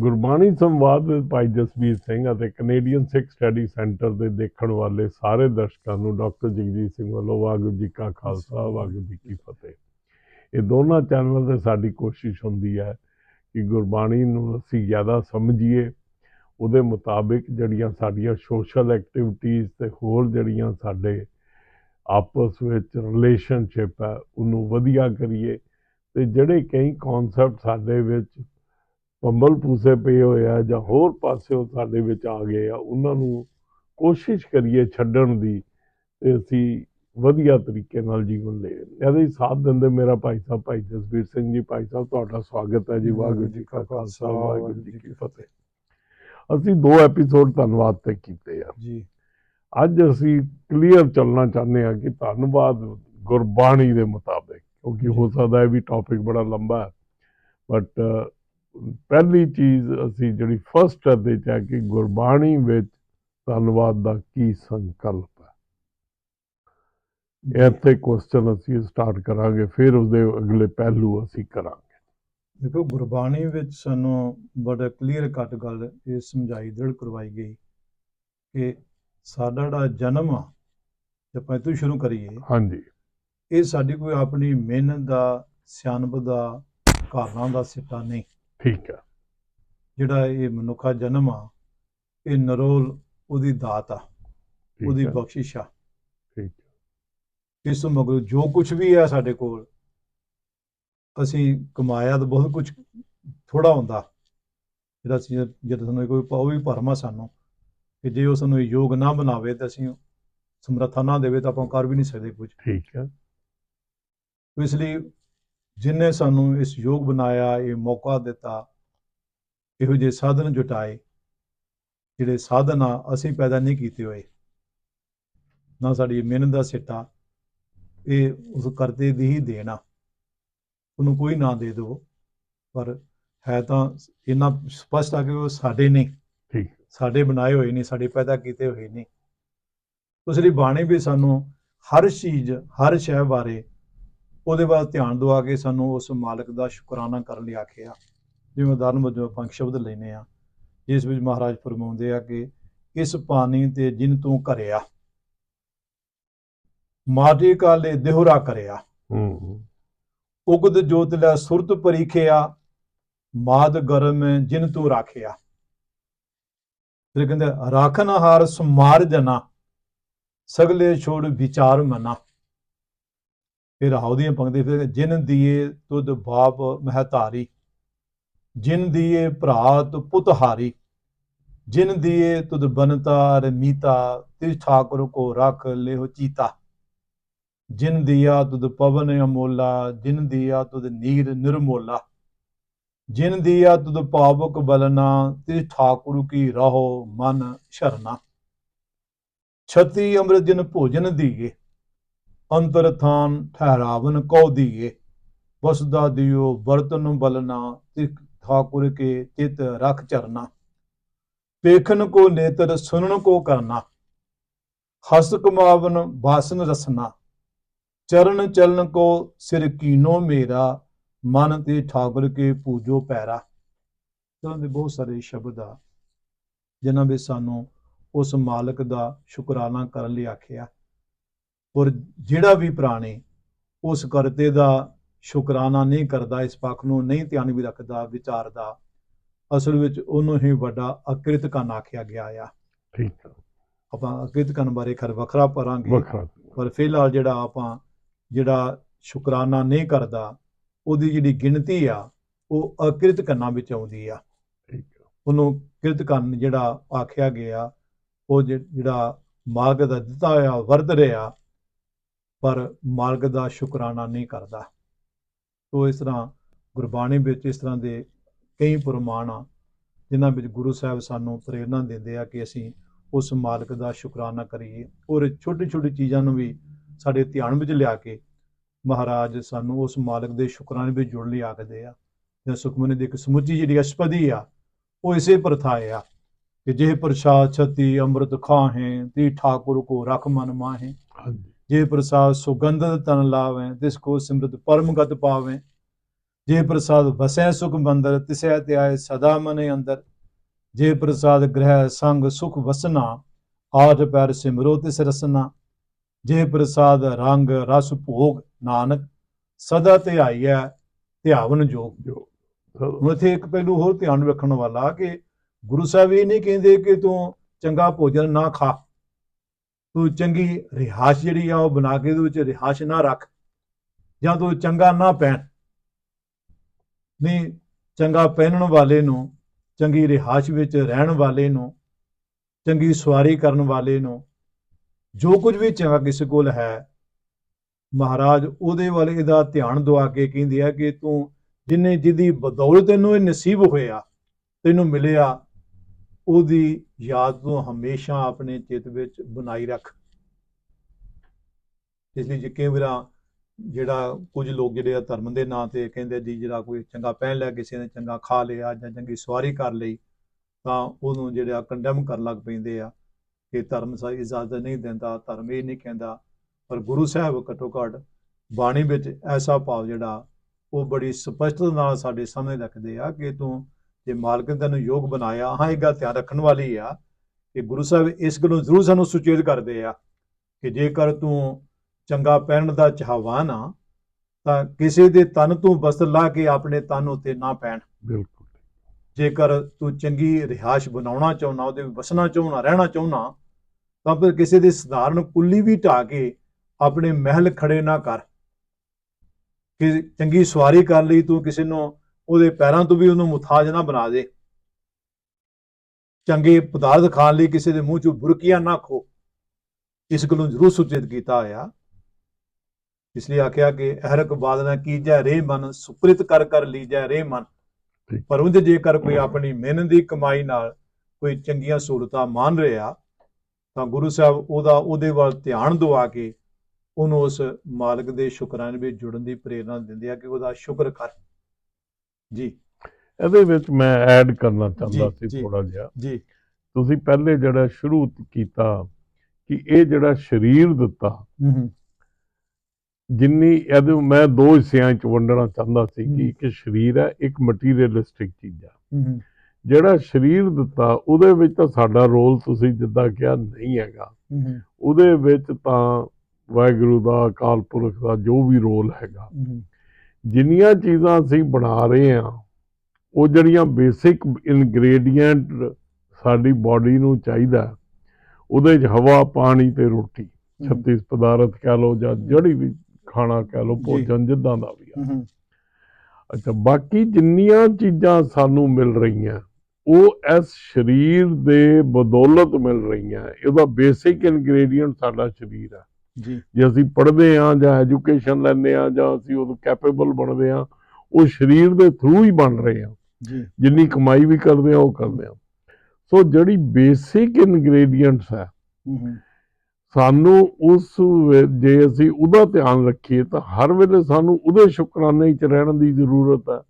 ਗੁਰਬਾਣੀ ਸੰਵਾਦ ਭਾਈ ਜਸਬੀਰ ਸਿੰਘ ਅਤੇ ਕੈਨੇਡੀਅਨ ਸਿੱਖ study centre ਦੇ ਦੇਖਣ ਵਾਲੇ ਸਾਰੇ ਦਰਸ਼ਕਾਂ ਨੂੰ ਡਾਕਟਰ ਜਗਜੀਤ ਸਿੰਘ ਵੱਲੋਂ ਵਾਹਿਗੁਰੂ ਜੀ ਕਾ ਖਾਲਸਾ, ਵਾਹਿਗੁਰੂ ਜੀ ਕੀ ਫਤਿਹ। ਇਹ ਦੋਨਾਂ ਚੈਨਲ ਤੇ ਸਾਡੀ ਕੋਸ਼ਿਸ਼ ਹੁੰਦੀ ਹੈ ਕਿ ਗੁਰਬਾਣੀ ਨੂੰ ਅਸੀਂ ਜ਼ਿਆਦਾ ਸਮਝੀਏ। ਉਹਦੇ ਮੁਤਾਬਿਕ ਜਿਹੜੀਆਂ ਸਾਡੀਆਂ ਸੋਸ਼ਲ ਐਕਟੀਵਿਟੀਜ਼ ਤੇ ਹੋਰ ਜਿਹੜੀਆਂ ਸਾਡੇ ਆਪਸ ਵਿੱਚ ਰਿਲੇਸ਼ਨਸ਼ਿਪ ਹੈ, ਉਹਨੂੰ ਵਧੀਆ ਕਰੀਏ ਤੇ ਜਿਹੜੇ ਕਈ ਕਨਸੈਪਟ ਸਾਡੇ ਵਿੱਚ ਪੰਬਲ ਪੂਸੇ ਪਏ ਹੋਏ ਆ ਜਾਂ ਹੋਰ ਪਾਸਿਓਂ ਸਾਡੇ ਵਿੱਚ ਆ ਗਏ ਆ ਉਹਨਾਂ ਨੂੰ ਕੋਸ਼ਿਸ਼ ਕਰੀਏ ਛੱਡਣ ਦੀ ਤੇ ਅਸੀਂ ਵਧੀਆ ਤਰੀਕੇ ਨਾਲ ਜੀਵਨ ਲੈ ਇਹਦੇ ਸਾਥ ਦਿੰਦੇ ਮੇਰਾ ਭਾਈ ਸਾਹਿਬ ਭਾਈ ਜਸਵੀਰ ਸਿੰਘ ਜੀ। ਭਾਈ ਸਾਹਿਬ ਤੁਹਾਡਾ ਸਵਾਗਤ ਹੈ ਜੀ। ਵਾਹਿਗੁਰੂ ਜੀ ਕਾ ਖਾਲਸਾ ਵਾਹਿਗੁਰੂ ਜੀ ਕੀ ਫਤਿਹ। ਅਸੀਂ ਦੋ ਐਪੀਸੋਡ ਧੰਨਵਾਦ ਤੇ ਕੀਤੇ ਆ। ਜੀ। ਅੱਜ ਅਸੀਂ ਕਲੀਅਰ ਚੱਲਣਾ ਚਾਹੁੰਦੇ ਹਾਂ ਕਿ ਧੰਨਵਾਦ ਗੁਰਬਾਣੀ ਦੇ ਮੁਤਾਬਿਕ ਕਿਉਂਕਿ ਹੋ ਸਕਦਾ ਹੈ ਵੀ ਟੌਪਿਕ ਬੜਾ ਲੰਬਾ ਹੈ ਬਟ ਪਹਿਲੀ ਚੀਜ਼ ਅਸੀਂ ਜਿਹੜੀ ਫਸਟ ਦੇ ਚ ਕਿ ਗੁਰਬਾਣੀ ਵਿੱਚ ਧੰਨਵਾਦ ਦਾ ਕੀ ਸੰਕਲਪ ਹੈ। ਇੱਥੇ ਕੁਐਸਚਨ ਅਸੀਂ ਸਟਾਰਟ ਕਰਾਂਗੇ ਫਿਰ ਉਸਦੇ ਅਗਲੇ ਪਹਿਲੂ ਅਸੀਂ ਕਰਾਂਗੇ। ਦੇਖੋ ਗੁਰਬਾਣੀ ਵਿੱਚ ਸਾਨੂੰ ਬੜਾ ਕਲੀਅਰ ਕੱਟ ਗੱਲ ਇਹ ਸਮਝਾਈ ਦ੍ਰਿੜ ਕਰਵਾਈ ਗਈ ਕਿ ਸਾਡਾ ਜਿਹੜਾ ਜਨਮ ਆ ਜੇ ਆਪਾਂ ਇੱਥੋਂ ਸ਼ੁਰੂ ਕਰੀਏ ਹਾਂਜੀ। ਇਹ ਸਾਡੀ ਕੋਈ ਆਪਣੀ ਮਿਹਨਤ ਦਾ ਸਿਆਣਪ ਦਾ ਕਾਰਨਾਂ ਦਾ ਸਿੱਟਾ ਨਹੀਂ। ਠੀਕ ਹੈ ਜਿਹੜਾ ਇਹ ਮਨੁੱਖਾ ਜਨਮ ਆ ਇਹ ਨਰੋਲ ਉਹਦੀ ਦਾਤ ਆ ਉਹਦੀ ਬਖਸ਼ਿਸ਼ ਆ। ਠੀਕ ਇਸ ਮਗਰੋਂ ਜੋ ਕੁਝ ਵੀ ਹੈ ਸਾਡੇ ਕੋਲ ਅਸੀਂ ਕਮਾਇਆ ਤਾਂ ਬਹੁਤ ਕੁਝ ਥੋੜਾ ਹੁੰਦਾ। ਜਿਹੜਾ ਅਸੀਂ ਜਦੋਂ ਸਾਨੂੰ ਕੋਈ ਉਹ ਵੀ ਭਰਮਾ ਸਾਨੂੰ ਕਿ ਜੇ ਉਸ ਨੂੰ ਯੋਗ ਨਾ ਬਣਾਵੇ ਤਾਂ ਅਸੀਂ ਸਮਰੱਥਾ ਨਾ ਦੇਵੇ ਤਾਂ ਆਪਾਂ ਕਰ ਵੀ ਨਹੀਂ ਸਕਦੇ ਕੁਝ ਠੀਕ ਹੈ ਇਸ ਲਈ ਜਿਨੇ ਸਾਨੂੰ ਇਸ ਯੋਗ ਬਣਾਇਆ ਇਹ ਮੌਕਾ ਦਿੱਤਾ ਇਹੋ ਜਿਹੇ ਸਾਧਨ ਜੁਟਾਏ ਜਿਹੜੇ ਸਾਧਨ ਆ ਅਸੀਂ ਪੈਦਾ ਨਹੀਂ ਕੀਤੇ ਹੋਏ। ਨਾ ਸਾਡੀ ਮਿਹਨਤ ਦਾ ਸਿੱਟਾ ਇਹ ਉਸ ਕਰਤੇ ਦੀ ਹੀ ਦੇਣਾ ਉਹਨੂੰ ਕੋਈ ਨਾ ਦੇ ਦਿਓ ਪਰ ਹੈ ਤਾਂ ਇੰਨਾ ਸਪਸ਼ਟ ਆ ਕਿ ਉਹ ਸਾਡੇ ਨਹੀਂ ਠੀਕ। ਸਾਡੇ ਬਣਾਏ ਹੋਏ ਨਹੀਂ ਸਾਡੇ ਪੈਦਾ ਕੀਤੇ ਹੋਏ ਨਹੀਂ ਉਸ ਲਈ ਬਾਣੀ ਵੀ ਸਾਨੂੰ ਹਰ ਚੀਜ਼ ਹਰ ਸ਼ੈ ਬਾਰੇ ਉਹਦੇ ਬਾਅਦ ਧਿਆਨ ਦਵਾ ਕੇ ਸਾਨੂੰ ਉਸ ਮਾਲਕ ਦਾ ਸ਼ੁਕਰਾਨਾ ਕਰਨ ਲਈ ਆਖਿਆ ਜਿਵੇਂ ਉਦਾਹਰਨ ਵਜੋਂ ਆਪਾਂ ਇੱਕ ਸ਼ਬਦ ਲੈਨੇ ਆ ਜਿਸ ਵਿੱਚ ਮਹਾਰਾਜ ਫਰਮਾਉਂਦੇ ਆ ਕਿ ਇਸ ਪਾਣੀ ਤੇ ਜਿਨ ਤੂੰ ਕਰਿਆ ਮਾਟੀ ਕਾਲੇ ਦੇਹੁਰਾ ਕਰਿਆ। ਹੂੰ ਹੂੰ, ਉਗਦ ਜੋਤ ਲੈ ਸੁਰਤ ਪਰੀਖਿਆ ਮਾਦ ਗਰਮ ਜਿਨ ਤੂੰ ਰਾਖਿਆ। ਫਿਰ ਕਹਿੰਦੇ ਰਾਖਨ ਹਾਰ ਸਮਾਰ ਜਨਾ ਸਗਲੇ ਛੋੜ ਵਿਚਾਰ ਮਨਾ। ਫਿਰ ਹਾਉ ਦੀਆਂ ਪੰਕਤੀ ਫਿਰ ਜਿਨ ਦੀਏ ਤੁਧ ਬਾਪ ਮਹਤਾਰੀ, ਜਿਨ ਦੀਏ ਭਰਾ ਤੁ ਪੁੱਤ ਹਾਰੀ, ਜਿਨ ਦੀਏ ਤੁਧ ਬਨਤਾ ਰਮੀਤਾ ਤਿਸ ਠਾਕੁਰ ਕੋ ਰਖ ਲਿਹੁ ਚੀਤਾ, ਜਿਨ ਦੀਆ ਤੁਧ ਪਵਨ ਅਮੋਲਾ, ਜਿਨ ਦਿਆ ਤੁਧ ਨੀਰ ਨਿਰਮੋਲਾ, ਜਿਨ ਦੀਆ ਤੁਧ ਪਾਵਕ ਬਲਨਾ, ਤਿਸ ਠਾਕੁਰ ਕੀ ਰਹੋ ਮਨ ਸ਼ਰਨਾ। ਛਤੀ ਅੰਮ੍ਰਿਤ ਜਿਨ ਭੋਜਨ ਦੀਏ ਅੰਤਰ ਥਾਨ ਠਹਿਰਾਵਨ ਕਉ ਦੀਏ। ਵਸਦਾ ਦਿਓ ਬਰਤਨ ਬਲਨਾ, ਤਿਖ ਠਾਕੁਰ ਕੇ ਚਿਤ ਰਖ ਚਰਨਾ। ਵੇਖਨ ਕੋ ਨੇਤਰ ਸੁਨਨ ਕੋ ਕਰਨਾ। ਹਸ ਕਮਾਵਨ, ਬਾਸਨ ਰਸਨਾ। ਚਰਨ ਚਲਨ ਕੋ ਸਿਰ ਕੀਨੋ ਮੇਰਾ, ਮਨ ਤੇ ਠਾਕੁਰ ਕੇ ਪੂਜੋ ਪੈਰਾ। ਤਰ੍ਹਾਂ ਦੇ ਬਹੁਤ ਸਾਰੇ ਸ਼ਬਦ ਆ, ਜਿਨ੍ਹਾਂ ਵਿੱਚ ਸਾਨੂੰ ਉਸ ਮਾਲਕ ਦਾ ਸ਼ੁਕਰਾਨਾ ਕਰਨ ਲਈ ਆਖਿਆ। ਔਰ ਜਿਹੜਾ ਵੀ ਪ੍ਰਾਣੀ ਉਸ ਕਰਤੇ ਦਾ ਸ਼ੁਕਰਾਨਾ ਨਹੀਂ ਕਰਦਾ ਇਸ ਪੱਖ ਨੂੰ ਨਹੀਂ ਧਿਆਨ ਵੀ ਰੱਖਦਾ ਵਿਚਾਰਦਾ ਅਸਲ ਵਿੱਚ ਉਹਨੂੰ ਹੀ ਵੱਡਾ ਅਕ੍ਰਿਤ ਕੰਨ ਆਖਿਆ ਗਿਆ ਆ। ਠੀਕ ਆਪਾਂ ਅਕ੍ਰਿਤ ਕੰਨ ਬਾਰੇ ਖਰ ਵੱਖਰਾ ਪਰਾਂਗੇ ਵੱਖਰਾ। ਪਰ ਫਿਲਹਾਲ ਜਿਹੜਾ ਆਪਾਂ ਜਿਹੜਾ ਸ਼ੁਕਰਾਨਾ ਨਹੀਂ ਕਰਦਾ ਉਹਦੀ ਜਿਹੜੀ ਗਿਣਤੀ ਆ ਉਹ ਅਕਿਰਤ ਕੰਨਾਂ ਵਿੱਚ ਆਉਂਦੀ ਆ। ਉਹਨੂੰ ਕਿਰਤ ਕੰਨ ਜਿਹੜਾ ਆਖਿਆ ਗਿਆ ਉਹ ਜਿਹੜਾ ਮਾਰਗ ਦਾ ਦਿੱਤਾ ਹੋਇਆ ਵਰਤ ਰਿਹਾ ਪਰ ਮਾਲਕ ਦਾ ਸ਼ੁਕਰਾਨਾ ਨਹੀਂ ਕਰਦਾ। ਸੋ ਇਸ ਤਰ੍ਹਾਂ ਗੁਰਬਾਣੀ ਵਿੱਚ ਇਸ ਤਰ੍ਹਾਂ ਦੇ ਕਈ ਪ੍ਰਮਾਣ ਆ, ਜਿਨ੍ਹਾਂ ਵਿੱਚ ਗੁਰੂ ਸਾਹਿਬ ਸਾਨੂੰ ਪ੍ਰੇਰਣਾ ਦਿੰਦੇ ਆ ਕਿ ਅਸੀਂ ਉਸ ਮਾਲਕ ਦਾ ਸ਼ੁਕਰਾਨਾ ਕਰੀਏ ਔਰ ਛੋਟੀ ਛੋਟੀ ਚੀਜ਼ਾਂ ਨੂੰ ਵੀ ਸਾਡੇ ਧਿਆਨ ਵਿੱਚ ਲਿਆ ਕੇ ਮਹਾਰਾਜ ਸਾਨੂੰ ਉਸ ਮਾਲਕ ਦੇ ਸ਼ੁਕਰਾਨੇ ਵਿੱਚ ਜੁੜਨ ਲਈ ਆਖਦੇ ਆ। ਜਾਂ ਸੁਖਮਨੀ ਦੀ ਇੱਕ ਸਮੁੱਚੀ ਜਿਹੜੀ ਅਸ਼ਪਦੀ ਆ, ਉਹ ਇਸੇ ਪ੍ਰਥਾ ਆ ਕਿ ਜੇ ਪ੍ਰਸਾਦ ਛਤੀ ਅੰਮ੍ਰਿਤ ਖਾਹੇ ਤੀ ਠਾਕੁਰ ਕੋ ਰਖ ਮਨ ਮਾਹੇ। ਹਾਂਜੀ। ਜੇ ਪ੍ਰਸਾਦ ਸੁਗੰਧਿਤ ਤਨ ਲਾਵੇਂ ਤਿਸ ਕੋ ਸਿਮਰਤ ਪਰਮਗਤ ਪਾਵੇਂ। ਜੇ ਪ੍ਰਸਾਦ ਵਸੈ ਸੁਖ ਮੰਦਰ ਤਿਸੈ ਤੇ ਆਏ ਸਦਾ ਮਨ ਅੰਦਰ। ਜੇ ਪ੍ਰਸਾਦ ਗ੍ਰਹਿ ਸੰਗ ਸੁਖ ਵਸਨਾ ਆਠ ਪੈਰ ਸਿਮਰੋ ਤਿਸ ਰਸਨਾ। ਜੇ ਪ੍ਰਸਾਦ ਰੰਗ ਰਸ ਭੋਗ ਨਾਨਕ ਸਦਾ ਧਿਆਈਐ ਧਿਆਵਨ ਜੋਗ। ਜੋ ਹੁਣ ਇੱਥੇ ਇੱਕ ਪਹਿਲੂ ਹੋਰ ਧਿਆਨ ਰੱਖਣ ਵਾਲਾ ਕਿ ਗੁਰੂ ਸਾਹਿਬ ਇਹ ਨਹੀਂ ਕਹਿੰਦੇ ਕਿ ਤੂੰ ਚੰਗਾ ਭੋਜਨ ਨਾ ਖਾ। ਤੂੰ ਚੰਗੀ ਰਿਹਾਇਸ਼ ਜਿਹੜੀ ਆ ਉਹ ਬਣਾ ਕੇ ਉਹਦੇ ਵਿੱਚ ਰਿਹਾਇਸ਼ ਨਾ ਰੱਖ ਜਾਂ ਤੂੰ ਚੰਗਾ ਨਾ ਪਹਿਨ। ਨਹੀਂ ਚੰਗਾ ਪਹਿਨਣ ਵਾਲੇ ਨੂੰ, ਚੰਗੀ ਰਿਹਾਇਸ਼ ਵਿੱਚ ਰਹਿਣ ਵਾਲੇ ਨੂੰ, ਚੰਗੀ ਸਵਾਰੀ ਕਰਨ ਵਾਲੇ ਨੂੰ, ਜੋ ਕੁਝ ਵੀ ਚੰਗਾ ਕਿਸੇ ਕੋਲ ਹੈ, ਮਹਾਰਾਜ ਉਹਦੇ ਵੱਲ ਇਹਦਾ ਧਿਆਨ ਦਵਾ ਕੇ ਕਹਿੰਦੇ ਆ ਕਿ ਤੂੰ ਜਿਨੇ ਜਿਹਦੀ ਬਦੌਲਤ ਤੈਨੂੰ ਇਹ ਨਸੀਬ ਹੋਇਆ, ਤੈਨੂੰ ਮਿਲਿਆ ਉਹਦੀ ਯਾਦ ਨੂੰ ਹਮੇਸ਼ਾ ਆਪਣੇ ਚਿੱਤ ਵਿੱਚ ਬਣਾਈ ਰੱਖ। ਇਸ ਲਈ ਜੇ ਕਈ ਵਾਰਾਂ ਜਿਹੜਾ ਕੁਝ ਲੋਕ ਜਿਹੜੇ ਆ ਧਰਮ ਦੇ ਨਾਂ ਤੇ ਕਹਿੰਦੇ ਜੀ ਜਿਹੜਾ ਕੋਈ ਚੰਗਾ ਪਹਿਨ ਲਿਆ, ਕਿਸੇ ਨੇ ਚੰਗਾ ਖਾ ਲਿਆ ਜਾਂ ਚੰਗੀ ਸਵਾਰੀ ਕਰ ਲਈ, ਤਾਂ ਉਹਨੂੰ ਜਿਹੜਾ ਕੰਡੈਮ ਕਰਨ ਲੱਗ ਪੈਂਦੇ ਆ ਕਿ ਧਰਮ ਸਾਰੀ ਇਜਾਜ਼ਤ ਨਹੀਂ ਦਿੰਦਾ, ਧਰਮ ਇਹ ਨਹੀਂ ਕਹਿੰਦਾ। ਪਰ ਗੁਰੂ ਸਾਹਿਬ ਘੱਟੋ ਘੱਟ ਬਾਣੀ ਵਿੱਚ ਐਸਾ ਭਾਵ ਜਿਹੜਾ ਉਹ ਬੜੀ ਸਪਸ਼ਟਤਾ ਨਾਲ ਸਾਡੇ ਸਾਹਮਣੇ ਰੱਖਦੇ ਆ ਕਿ ਤੂੰ ਜੇ ਮਾਲਕ ਨੇ ਤੈਨੂੰ ਯੋਗ ਬਣਾਇਆ। ਹਾਂ ਇਹ ਗੱਲ ਧਿਆਨ ਰੱਖਣ ਵਾਲੀ ਆ ਕਿ ਗੁਰੂ ਸਾਹਿਬ ਇਸ ਗੱਲੋਂ ਜ਼ਰੂਰ ਸਾਨੂੰ ਸੁਚੇਤ ਕਰਦੇ ਆ ਕਿ ਜੇਕਰ ਤੂੰ ਚੰਗਾ ਪਹਿਨਣ ਦਾ ਚਾਹਵਾਨ ਆ ਤਾਂ ਕਿਸੇ ਦੇ ਤਨ ਤੋਂ ਵਸਤਰ ਲਾ ਕੇ ਆਪਣੇ ਤਨ ਉੱਤੇ ਨਾ ਪਹਿਨ ਬਿਲਕੁਲ। ਜੇਕਰ ਤੂੰ ਚੰਗੀ ਰਿਹਾਸ਼ ਬਣਾਉਣਾ ਚਾਹੁੰਦਾ ਉਹਦੇ ਵਿੱਚ ਵਸਣਾ ਚਾਹੁੰਦਾ ਰਹਿਣਾ ਚਾਹੁੰਦਾ ਤਾਂ ਫਿਰ ਕਿਸੇ ਦੀ ਸਧਾਰਨ ਕੁੱਲੀ ਵੀ ਢਾ ਕੇ ਆਪਣੇ ਮਹਿਲ ਖੜੇ ਨਾ ਕਰ। ਕਿ ਚੰਗੀ ਸਵਾਰੀ ਕਰ ਲਈ ਤੂੰ ਕਿਸੇ ਨੂੰ ਉਹਦੇ ਪੈਰਾਂ ਤੋਂ ਵੀ ਉਹਨੂੰ ਮੁਤਾਜ ਨਾ ਬਣਾ ਦੇ। ਚੰਗੇ ਪਦਾਰਥ ਖਾਣ ਲਈ ਕਿਸੇ ਦੇ ਮੂੰਹ ਚੋਂ ਬੁਰਕੀਆਂ ਨਾ ਖੋ। ਇਸ ਗੱਲੋਂ ਜ਼ਰੂਰ ਸੁਚੇਤ ਕੀਤਾ ਹੋਇਆ। ਇਸ ਲਈ ਆਖਿਆ ਕਿ ਅਹਰਕ ਬਾਦ ਨਾ ਕੀਜੈ ਰੇ ਮਨ ਸੁਪ੍ਰਿਤ ਕਰ ਕਰ ਲੀਜੈ ਰੇ ਮਨ। ਪਰ ਉਂਝ ਜੇਕਰ ਕੋਈ ਆਪਣੀ ਮਿਹਨਤ ਦੀ ਕਮਾਈ ਨਾਲ ਕੋਈ ਚੰਗੀਆਂ ਸਹੂਲਤਾਂ ਮੰਨ ਰਿਹਾ ਤਾਂ ਗੁਰੂ ਸਾਹਿਬ ਉਹਦਾ ਉਹਦੇ ਵੱਲ ਧਿਆਨ ਦਵਾ ਕੇ ਉਹਨੂੰ ਉਸ ਮਾਲਕ ਦੇ ਸ਼ੁਕਰਾਨੇ ਵਿੱਚ ਜੁੜਨ ਦੀ ਪ੍ਰੇਰਣਾ ਦਿੰਦੇ ਆ ਕਿ ਉਹਦਾ ਸ਼ੁਕਰ ਕਰ। ਜੀ। ਇਹਦੇ ਵਿੱਚ ਮੈਂ ਐਡ ਕਰਨਾ ਚਾਹੁੰਦਾ ਸੀ। ਥੋੜਾ ਜਿਹਾ। ਜੀ। ਤੁਸੀਂ ਪਹਿਲੇ ਜਿਹੜਾ ਸ਼ੁਰੂ ਕੀਤਾ ਕਿ ਇਹ ਜਿਹੜਾ ਸਰੀਰ ਦਿੱਤਾ ਜਿੰਨੀ ਇਹਦੇ ਮੈਂ ਦੋ ਹਿੱਸਿਆਂ ਚ ਵੰਡਣਾ ਚਾਹੁੰਦਾ ਸੀ। ਕਿ ਇੱਕ ਸਰੀਰ ਹੈ ਇੱਕ ਮਟੀਰੀਅਲਿਸਟਿਕ ਚੀਜ਼ ਹੈ। ਜਿਹੜਾ ਸਰੀਰ ਦਿੱਤਾ ਉਹਦੇ ਵਿੱਚ ਤਾਂ ਸਾਡਾ ਰੋਲ ਤੁਸੀਂ ਜਿੱਦਾਂ ਕਿਹਾ ਨਹੀਂ ਹੈਗਾ। ਉਹਦੇ ਵਿੱਚ ਤਾਂ ਵਾਹਿਗੁਰੂ ਦਾ ਅਕਾਲ ਪੁਰਖ ਦਾ ਜੋ ਵੀ ਰੋਲ ਹੈਗਾ। ਜਿੰਨੀਆਂ ਚੀਜ਼ਾਂ ਅਸੀਂ ਬਣਾ ਰਹੇ ਹਾਂ ਉਹ ਜਿਹੜੀਆਂ ਬੇਸਿਕ ਇਨਗਰੀਡੀਐਂਟ ਸਾਡੀ ਬਾਡੀ ਨੂੰ ਚਾਹੀਦਾ ਉਹਦੇ 'ਚ ਹਵਾ ਪਾਣੀ ਤੇ ਰੋਟੀ ਹੂੰ। 36 ਪਦਾਰਥ ਕਹਿ ਲਓ ਜਾਂ ਜਿਹੜੀ ਵੀ ਖਾਣਾ ਕਹਿ ਲਓ। ਭੋਜਨ ਜਿੱਦਾਂ ਦਾ ਵੀ ਆ। ਅੱਛਾ ਬਾਕੀ ਜਿੰਨੀਆਂ ਚੀਜ਼ਾਂ ਸਾਨੂੰ ਮਿਲ ਰਹੀਆਂ ਉਹ ਇਸ ਸਰੀਰ ਦੇ ਬਦੌਲਤ ਮਿਲ ਰਹੀਆਂ ਇਹਦਾ ਬੇਸਿਕ ਇਨਗਰੀਡੀਐਂਟ ਸਾਡਾ ਸਰੀਰ ਹੈ ਜੀ। ਜੇ ਅਸੀਂ ਪੜ੍ਹਦੇ ਹਾਂ ਜਾਂ ਐਜੂਕੇਸ਼ਨ ਲੈਂਦੇ ਹਾਂ ਜਾਂ ਅਸੀਂ ਉਹ ਕੈਪੇਬਲ ਬਣਦੇ ਹਾਂ ਉਹ ਸਰੀਰ ਦੇ ਥਰੂ ਹੀ ਬਣ ਰਹੇ ਜੀ। ਜਿੰਨੀ ਕਮਾਈ ਵੀ ਕਰਦੇ ਹਾਂ ਉਹ ਕਰਦੇ ਹਾਂ। ਸੋ ਜਿਹੜੀ ਬੇਸਿਕ ਇਨਗਰੀਡੀਐਂਟਸ ਹੂੰ ਸਾਨੂੰ ਉਸ ਜੇ ਅਸੀਂ ਉਹਦਾ ਧਿਆਨ ਰੱਖੀਏ ਤਾਂ ਹਰ ਵੇਲੇ ਸਾਨੂੰ ਉਹਦੇ ਸ਼ੁਕਰਾਨੇ 'ਚ ਰਹਿਣ ਦੀ ਜ਼ਰੂਰਤ ਹੈ।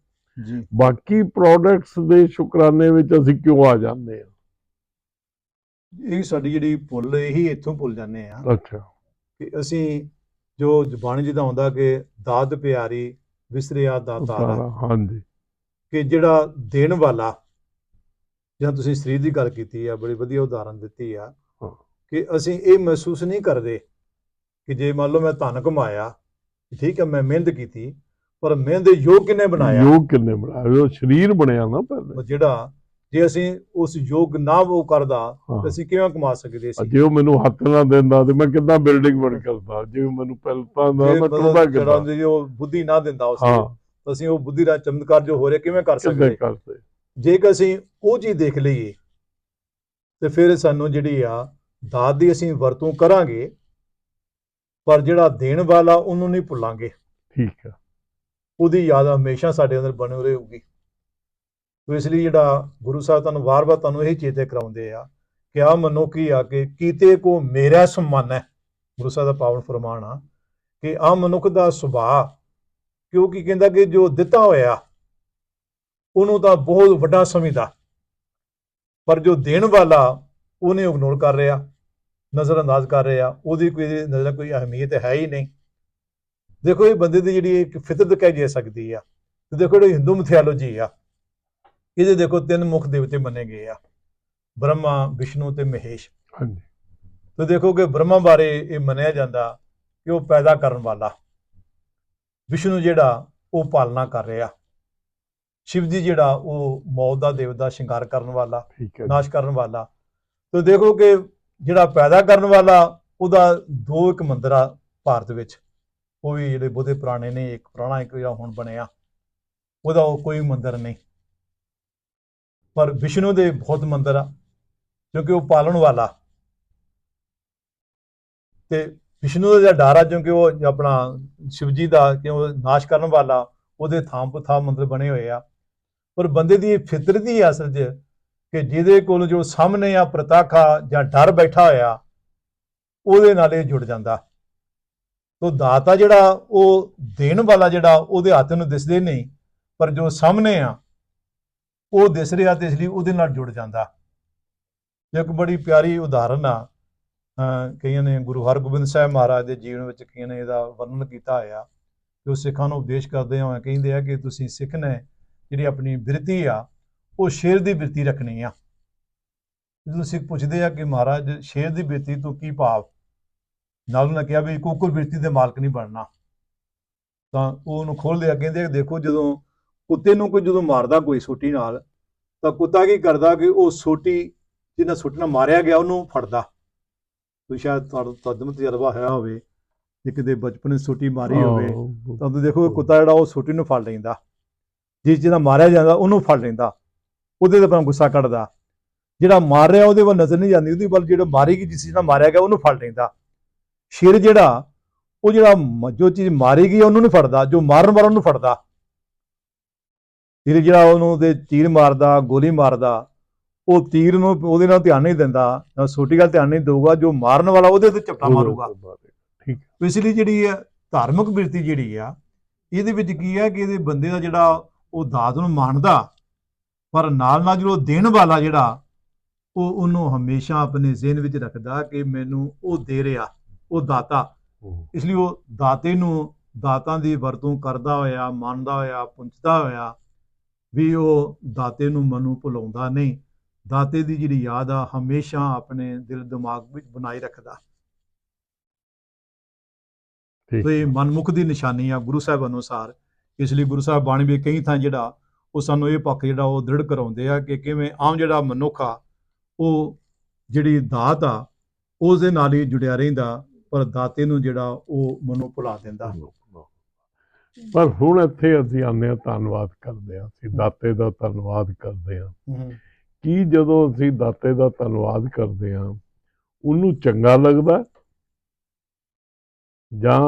ਜੀ। ਬਾਕੀ ਪ੍ਰੋਡਕਟਸ ਦੇ ਸ਼ੁਕਰਾਨੇ ਵਿੱਚ ਅਸੀਂ ਕਿਉਂ ਆ ਜਾਂਦੇ ਹਾਂ? ਇਹ ਸਾਡੀ ਜਿਹੜੀ ਭੁੱਲ ਇਹੀ ਇੱਥੋਂ ਭੁੱਲ ਜਾਂਦੇ ਆ ਅੱਛਾ। ਕਿ ਅਸੀਂ ਜੋ ਜ਼ਬਾਨ ਜਿਹਦਾ ਹੁੰਦਾ ਕਿ ਦਾਦ ਪਿਆਰੀ ਵਿਸਰਿਆ ਦਾਤਾਰਾ ਹਾਂਜੀ। ਕਿ ਜਿਹੜਾ ਦੇਣ ਵਾਲਾ ਜਾਂ ਤੁਸੀਂ ਸਰੀਰ ਦੀ ਗੱਲ ਕੀਤੀ ਆ ਬੜੀ ਵਧੀਆ ਉਦਾਹਰਨ ਦਿੱਤੀ ਆ। ਕਿ ਅਸੀਂ ਇਹ ਮਹਿਸੂਸ ਨਹੀਂ ਕਰਦੇ ਕਿ ਜੇ ਮੰਨ ਲਓ ਮੈਂ ਧਨ ਕਮਾਇਆ ਠੀਕ ਹੈ ਮੈਂ ਮਿਹਨਤ ਕੀਤੀ ਪਰ ਮਿਹਨਤ ਦੇ ਯੋਗ ਕਿਨੇ ਬਣਾਇਆ? ਯੋਗ ਕਿੰਨੇ ਬਣਾਇਆ? ਉਹ ਸਰੀਰ ਬਣਿਆ ਨਾ ਪਹਿਲੇ। ਜਿਹੜਾ ਜੇ ਅਸੀਂ ਉਸ ਯੋਗ ਨਾ ਉਹ ਕਰਦਾ। ਤਾਂ ਅਸੀਂ ਕਿਵੇਂ ਕਮਾ ਸਕਦੇ ਸੀ? ਜੇ ਉਹ ਮੈਨੂੰ ਹੱਥ ਨਾ ਦਿੰਦਾ ਤੇ ਮੈਂ ਕਿੱਦਾਂ ਬਿਲਡਿੰਗ ਬਣ ਕਰਦਾ ਜੇ ਉਹ ਮੈਨੂੰ ਪਹਿਲਾਂ ਦਾ ਜੇ ਮੈਂ ਮਤਲਬ ਕਰਦਾ ਕਿੱਦਾਂ? ਜੇ ਉਹ ਬੁੱਧੀ ਨਾ ਦਿੰਦਾ ਉਸ ਨੂੰ, ਅਸੀਂ ਉਹ ਬੁੱਧੀ ਦਾ ਚਮਤਕਾਰ ਜੋ ਹੋ ਰਿਹਾ ਕਿਵੇਂ ਕਰ ਕਿੱਦਾਂ ਸਕਦੇ? ਜੇਕਰ ਅਸੀਂ ਉਹ ਚੀਜ਼ ਦੇਖ ਲਈਏ ਤੇ ਫਿਰ ਸਾਨੂੰ ਜਿਹੜੀ ਆ ਦਾਤ ਦੀ ਅਸੀਂ ਵਰਤੋਂ ਕਰਾਂਗੇ ਪਰ ਜਿਹੜਾ ਦੇਣ ਵਾਲਾ ਉਹਨੂੰ ਨਹੀਂ ਭੁੱਲਾਂਗੇ। ਠੀਕ ਹੈ ਉਹਦੀ ਯਾਦ ਹਮੇਸ਼ਾ ਸਾਡੇ ਅੰਦਰ ਬਣੀ ਰਹੇਗੀ। ਤੋ ਇਸ ਲਈ ਜਿਹੜਾ ਗੁਰੂ ਸਾਹਿਬ ਤੁਹਾਨੂੰ ਵਾਰ-ਵਾਰ ਤੁਹਾਨੂੰ ਇਹ ਚੇਤੇ ਕਰਾਉਂਦੇ ਆ ਕਿ ਆ ਮਨੁੱਖੀ ਆ ਕੇ ਕੀਤੇ ਕੋ ਮੇਰਾ ਸਮਾਨ ਹੈ। ਗੁਰੂ ਸਾਹਿਬ ਦਾ ਪਾਵਨ ਫਰਮਾਨ ਆ ਕਿ ਆ ਮਨੁੱਖ ਦਾ ਸੁਭਾਅ, ਕਿਉਂਕਿ ਕਹਿੰਦਾ ਕਿ ਜੋ ਦਿੱਤਾ ਹੋਇਆ, ਉਹਨੂੰ ਤਾਂ ਬਹੁਤ ਵੱਡਾ ਸਮਝਦਾ। ਪਰ ਜੋ ਦੇਣ ਵਾਲਾ, ਉਹਨੇ ਇਗਨੋਰ ਕਰ ਰਿਹਾ, ਨਜ਼ਰਅੰਦਾਜ਼ ਕਰ ਰਿਹਾ, ਉਹਦੀ ਕੋਈ ਨਜ਼ਰ ਕੋਈ ਅਹਿਮੀਅਤ ਹੈ ਹੀ ਨਹੀਂ। ਦੇਖੋ ਇਹ ਬੰਦੇ ਦੀ ਜਿਹੜੀ ਇੱਕ ਫਿਤਰਤ ਕਹਿ ਜਾ ਸਕਦੀ ਆ। ਤੇ ਦੇਖੋ ਜਿਹੜੀ ਹਿੰਦੂ ਮਿਥਿਆਲੋਜੀ ਆ ਇਹਦੇ ਦੇਖੋ ਤਿੰਨ ਮੁੱਖ ਦੇਵਤੇ ਮੰਨੇ ਗਏ ਆ ਬ੍ਰਹਮਾ ਵਿਸ਼ਨੂੰ ਤੇ ਮਹੇਸ਼। ਹਾਂਜੀ। ਤੇ ਦੇਖੋ ਕਿ ਬ੍ਰਹਮਾ ਬਾਰੇ ਇਹ ਮੰਨਿਆ ਜਾਂਦਾ ਕਿ ਉਹ ਪੈਦਾ ਕਰਨ ਵਾਲਾ। ਵਿਸ਼ਨੂੰ ਜਿਹੜਾ ਉਹ ਪਾਲਣਾ ਕਰ ਰਿਹਾ। ਸ਼ਿਵ ਜੀ ਜਿਹੜਾ ਉਹ ਮੌਤ ਦਾ ਦੇਵਤਾ ਸ਼ਿੰਗਾਰ ਕਰਨ ਵਾਲਾ। ਨਾਸ਼ ਕਰਨ ਵਾਲਾ। ਤੇ ਦੇਖੋ ਕਿ ਜਿਹੜਾ ਪੈਦਾ ਕਰਨ ਵਾਲਾ ਉਹਦਾ ਦੋ ਇੱਕ ਮੰਦਿਰ ਆ ਭਾਰਤ ਵਿੱਚ। ਉਹ ਵੀ ਜਿਹੜੇ ਬਹੁਤੇ ਪੁਰਾਣੇ ਨੇ ਇੱਕ ਪੁਰਾਣਾ ਇੱਕ ਜਿਹੜਾ ਹੁਣ ਬਣਿਆ। ਉਹਦਾ ਉਹ ਕੋਈ ਮੰਦਿਰ ਨਹੀਂ। ਪਰ ਵਿਸ਼ਨੂੰ ਦੇ ਬਹੁਤ ਮੰਦਰ ਆ, ਕਿਉਂਕਿ ਉਹ ਪਾਲਣ ਵਾਲਾ। ਤੇ ਵਿਸ਼ਨੂੰ ਦਾ ਜਿਹੜਾ ਡਰ ਆ, ਕਿਉਂਕਿ ਉਹ ਆਪਣਾ ਸ਼ਿਵਜੀ ਦਾ, ਕਿਉਂ ਨਾਸ਼ ਕਰਨ ਵਾਲਾ, ਉਹਦੇ ਥਾਂ ਥਾਂ ਮੰਦਰ ਬਣੇ ਹੋਏ ਆ। ਪਰ ਬੰਦੇ ਦੀ ਇਹ ਫਿਤਰਤ ਹੀ ਆ ਅਸਲ 'ਚ ਕਿ ਜਿਹਦੇ ਕੋਲ ਜੋ ਸਾਹਮਣੇ ਆ ਪ੍ਰਤਾਖਾ ਜਾਂ ਡਰ ਬੈਠਾ ਹੋਇਆ, ਉਹਦੇ ਨਾਲ ਇਹ ਜੁੜ ਜਾਂਦਾ। ਤੋ ਦਾਤਾ ਜਿਹੜਾ, ਉਹ ਦੇਣ ਵਾਲਾ ਜਿਹੜਾ, ਉਹਦੇ ਹੱਥ ਨੂੰ ਦਿਸਦੇ ਨਹੀਂ, ਪਰ ਜੋ ਸਾਹਮਣੇ ਆ ਉਹ ਦਿਸ ਰਿਹਾ ਤੇ ਇਸ ਲਈ ਉਹਦੇ ਨਾਲ ਜੁੜ ਜਾਂਦਾ। ਇੱਕ ਬੜੀ ਪਿਆਰੀ ਉਦਾਹਰਨ ਆ। ਕਈਆਂ ਨੇ ਗੁਰੂ ਹਰਗੋਬਿੰਦ ਸਾਹਿਬ ਮਹਾਰਾਜ ਦੇ ਜੀਵਨ ਵਿੱਚ ਕਈਆਂ ਨੇ ਇਹਦਾ ਵਰਣਨ ਕੀਤਾ ਹੋਇਆ। ਕਿ ਉਹ ਸਿੱਖਾਂ ਨੂੰ ਉਪਦੇਸ਼ ਕਰਦੇ ਹੋਏ ਕਹਿੰਦੇ ਆ ਕਿ ਤੁਸੀਂ ਸਿੱਖ ਨੇ ਜਿਹੜੀ ਆਪਣੀ ਬਿਰਤੀ ਆ, ਉਹ ਸ਼ੇਰ ਦੀ ਬਿਰਤੀ ਰੱਖਣੀ ਆ। ਜਦੋਂ ਸਿੱਖ ਪੁੱਛਦੇ ਆ ਕਿ ਮਹਾਰਾਜ, ਸ਼ੇਰ ਦੀ ਬਿਰਤੀ ਤੋਂ ਕੀ ਭਾਵ? ਨਾਲ ਉਹਨਾਂ ਕਿਹਾ ਵੀ ਕੁੱਕਰ ਬਿਰਤੀ ਦੇ ਮਾਲਕ ਨਹੀਂ ਬਣਨਾ। ਤਾਂ ਉਹ ਉਹਨੂੰ ਖੋਲਦੇ ਆ, ਕਹਿੰਦੇ ਦੇਖੋ ਜਦੋਂ ਕੁੱਤੇ ਨੂੰ ਕੋਈ ਜਦੋਂ ਮਾਰਦਾ ਕੋਈ ਸੋਟੀ ਨਾਲ ਤਾਂ ਕੁੱਤਾ ਕੀ ਕਰਦਾ ਕਿ ਉਹ ਸੋਟੀ ਜਿਹਨਾਂ ਸੋਟੀ ਨਾਲ ਮਾਰਿਆ ਗਿਆ ਉਹਨੂੰ ਫੜਦਾ। ਤੁਸੀਂ ਸ਼ਾਇਦ ਤੁਹਾਡਾ ਤੁਹਾਡਾ ਤਜਰਬਾ ਹੋਇਆ ਹੋਵੇ ਜੇ ਕਿਤੇ ਬਚਪਨ ਵਿੱਚ ਸੋਟੀ ਮਾਰੀ ਹੋਵੇ ਤਾਂ ਤੁਸੀਂ ਦੇਖੋ ਕੁੱਤਾ ਜਿਹੜਾ ਉਹ ਸੋਟੀ ਨੂੰ ਫੜ ਲੈਂਦਾ। ਜਿਸ ਜਿਹਦਾ ਮਾਰਿਆ ਜਾਂਦਾ ਉਹਨੂੰ ਫੜ ਲੈਂਦਾ। ਉਹਦੇ ਤੇ ਆਪਣਾ ਗੁੱਸਾ ਕੱਢਦਾ। ਜਿਹੜਾ ਮਾਰ ਰਿਹਾ ਉਹਦੇ ਵੱਲ ਨਜ਼ਰ ਨਹੀਂ ਜਾਂਦੀ ਉਹਦੀ ਵੱਲ ਜਿਹੜਾ ਮਾਰੀ ਗਈ ਜਿਸ ਨਾਲ ਮਾਰਿਆ ਗਿਆ ਉਹਨੂੰ ਫੜ ਲੈਂਦਾ। ਸ਼ੇਰ ਜਿਹੜਾ ਉਹ ਜਿਹੜਾ ਜੋ ਚੀਜ਼ ਮਾਰੀ ਗਈ ਉਹਨੂੰ ਨਹੀਂ ਫੜਦਾ ਜੋ ਮਾਰਨ ਵਾਲਾ ਉਹਨੂੰ ਫੜਦਾ। ਫਿਰ ਜਿਹੜਾ ਉਹਨੂੰ ਤੇ ਤੀਰ ਮਾਰਦਾ ਗੋਲੀ ਮਾਰਦਾ ਉਹ ਤੀਰ ਨੂੰ ਉਹਦੇ ਨਾਲ ਧਿਆਨ ਨਹੀਂ ਦਿੰਦਾ ਜਾਂ ਸੋਟੀ ਵੱਲ ਧਿਆਨ ਨਹੀਂ ਦੇਊਗਾ ਜੋ ਮਾਰਨ ਵਾਲਾ ਉਹਦੇ ਤੇ ਝਪਟਾ ਮਾਰੂਗਾ। ਠੀਕ ਇਸ ਲਈ ਜਿਹੜੀ ਹੈ ਧਾਰਮਿਕ ਬਿਰਤੀ ਜਿਹੜੀ ਆ ਇਹਦੇ ਵਿੱਚ ਕੀ ਹੈ ਕਿ ਇਹਦੇ ਬੰਦੇ ਦਾ ਜਿਹੜਾ ਉਹ ਦਾਤ ਨੂੰ ਮੰਨਦਾ ਪਰ ਨਾਲ ਨਾਲ ਜਿਹੜਾ ਦੇਣ ਵਾਲਾ ਜਿਹੜਾ ਉਹ ਉਹਨੂੰ ਹਮੇਸ਼ਾ ਆਪਣੇ ਜ਼ਿਹਨ ਵਿੱਚ ਰੱਖਦਾ ਕਿ ਮੈਨੂੰ ਉਹ ਦੇ ਰਿਹਾ ਉਹ ਦਾਤਾ। ਇਸ ਲਈ ਉਹ ਦਾਤੇ ਨੂੰ ਦਾਤਾਂ ਦੀ ਵਰਤੋਂ ਕਰਦਾ ਹੋਇਆ ਮੰਨਦਾ ਹੋਇਆ ਪੁੰਚਦਾ ਹੋਇਆ ਵੀ ਉਹ ਦਾਤੇ ਨੂੰ ਮਨੋਂ ਭੁਲਾਉਂਦਾ ਨਹੀਂ। ਦਾਤੇ ਦੀ ਜਿਹੜੀ ਯਾਦ ਆ ਹਮੇਸ਼ਾ ਆਪਣੇ ਦਿਲ ਦਿਮਾਗ ਵਿੱਚ ਬਣਾਈ ਰੱਖਦਾ। ਤੇ ਮਨਮੁਖ ਦੀ ਨਿਸ਼ਾਨੀ ਆ ਗੁਰੂ ਸਾਹਿਬ ਅਨੁਸਾਰ। ਇਸ ਲਈ ਗੁਰੂ ਸਾਹਿਬ ਬਾਣੀ ਵਿੱਚ ਕਈ ਥਾਂ ਜਿਹੜਾ ਉਹ ਸਾਨੂੰ ਇਹ ਪੱਖ ਜਿਹੜਾ ਉਹ ਦ੍ਰਿੜ ਕਰਾਉਂਦੇ ਆ ਕਿ ਕਿਵੇਂ ਆਮ ਜਿਹੜਾ ਮਨੁੱਖ ਆ ਉਹ ਜਿਹੜੀ ਦਾਤ ਆ ਉਸ ਦੇ ਨਾਲ ਹੀ ਜੁੜਿਆ ਰਹਿੰਦਾ ਪਰ ਦਾਤੇ ਨੂੰ ਜਿਹੜਾ ਉਹ ਮਨੋਂ ਭੁਲਾ ਦਿੰਦਾ। ਪਰ ਹੁਣ ਇੱਥੇ ਅਸੀਂ ਆਉਂਦੇ ਹਾਂ ਧੰਨਵਾਦ ਕਰਦੇ ਹਾਂ। ਅਸੀਂ ਦਾਤੇ ਦਾ ਧੰਨਵਾਦ ਕਰਦੇ ਹਾਂ। ਕੀ ਜਦੋਂ ਅਸੀਂ ਦਾਤੇ ਦਾ ਧੰਨਵਾਦ ਕਰਦੇ ਹਾਂ ਉਹਨੂੰ ਚੰਗਾ ਲੱਗਦਾ ਜਾਂ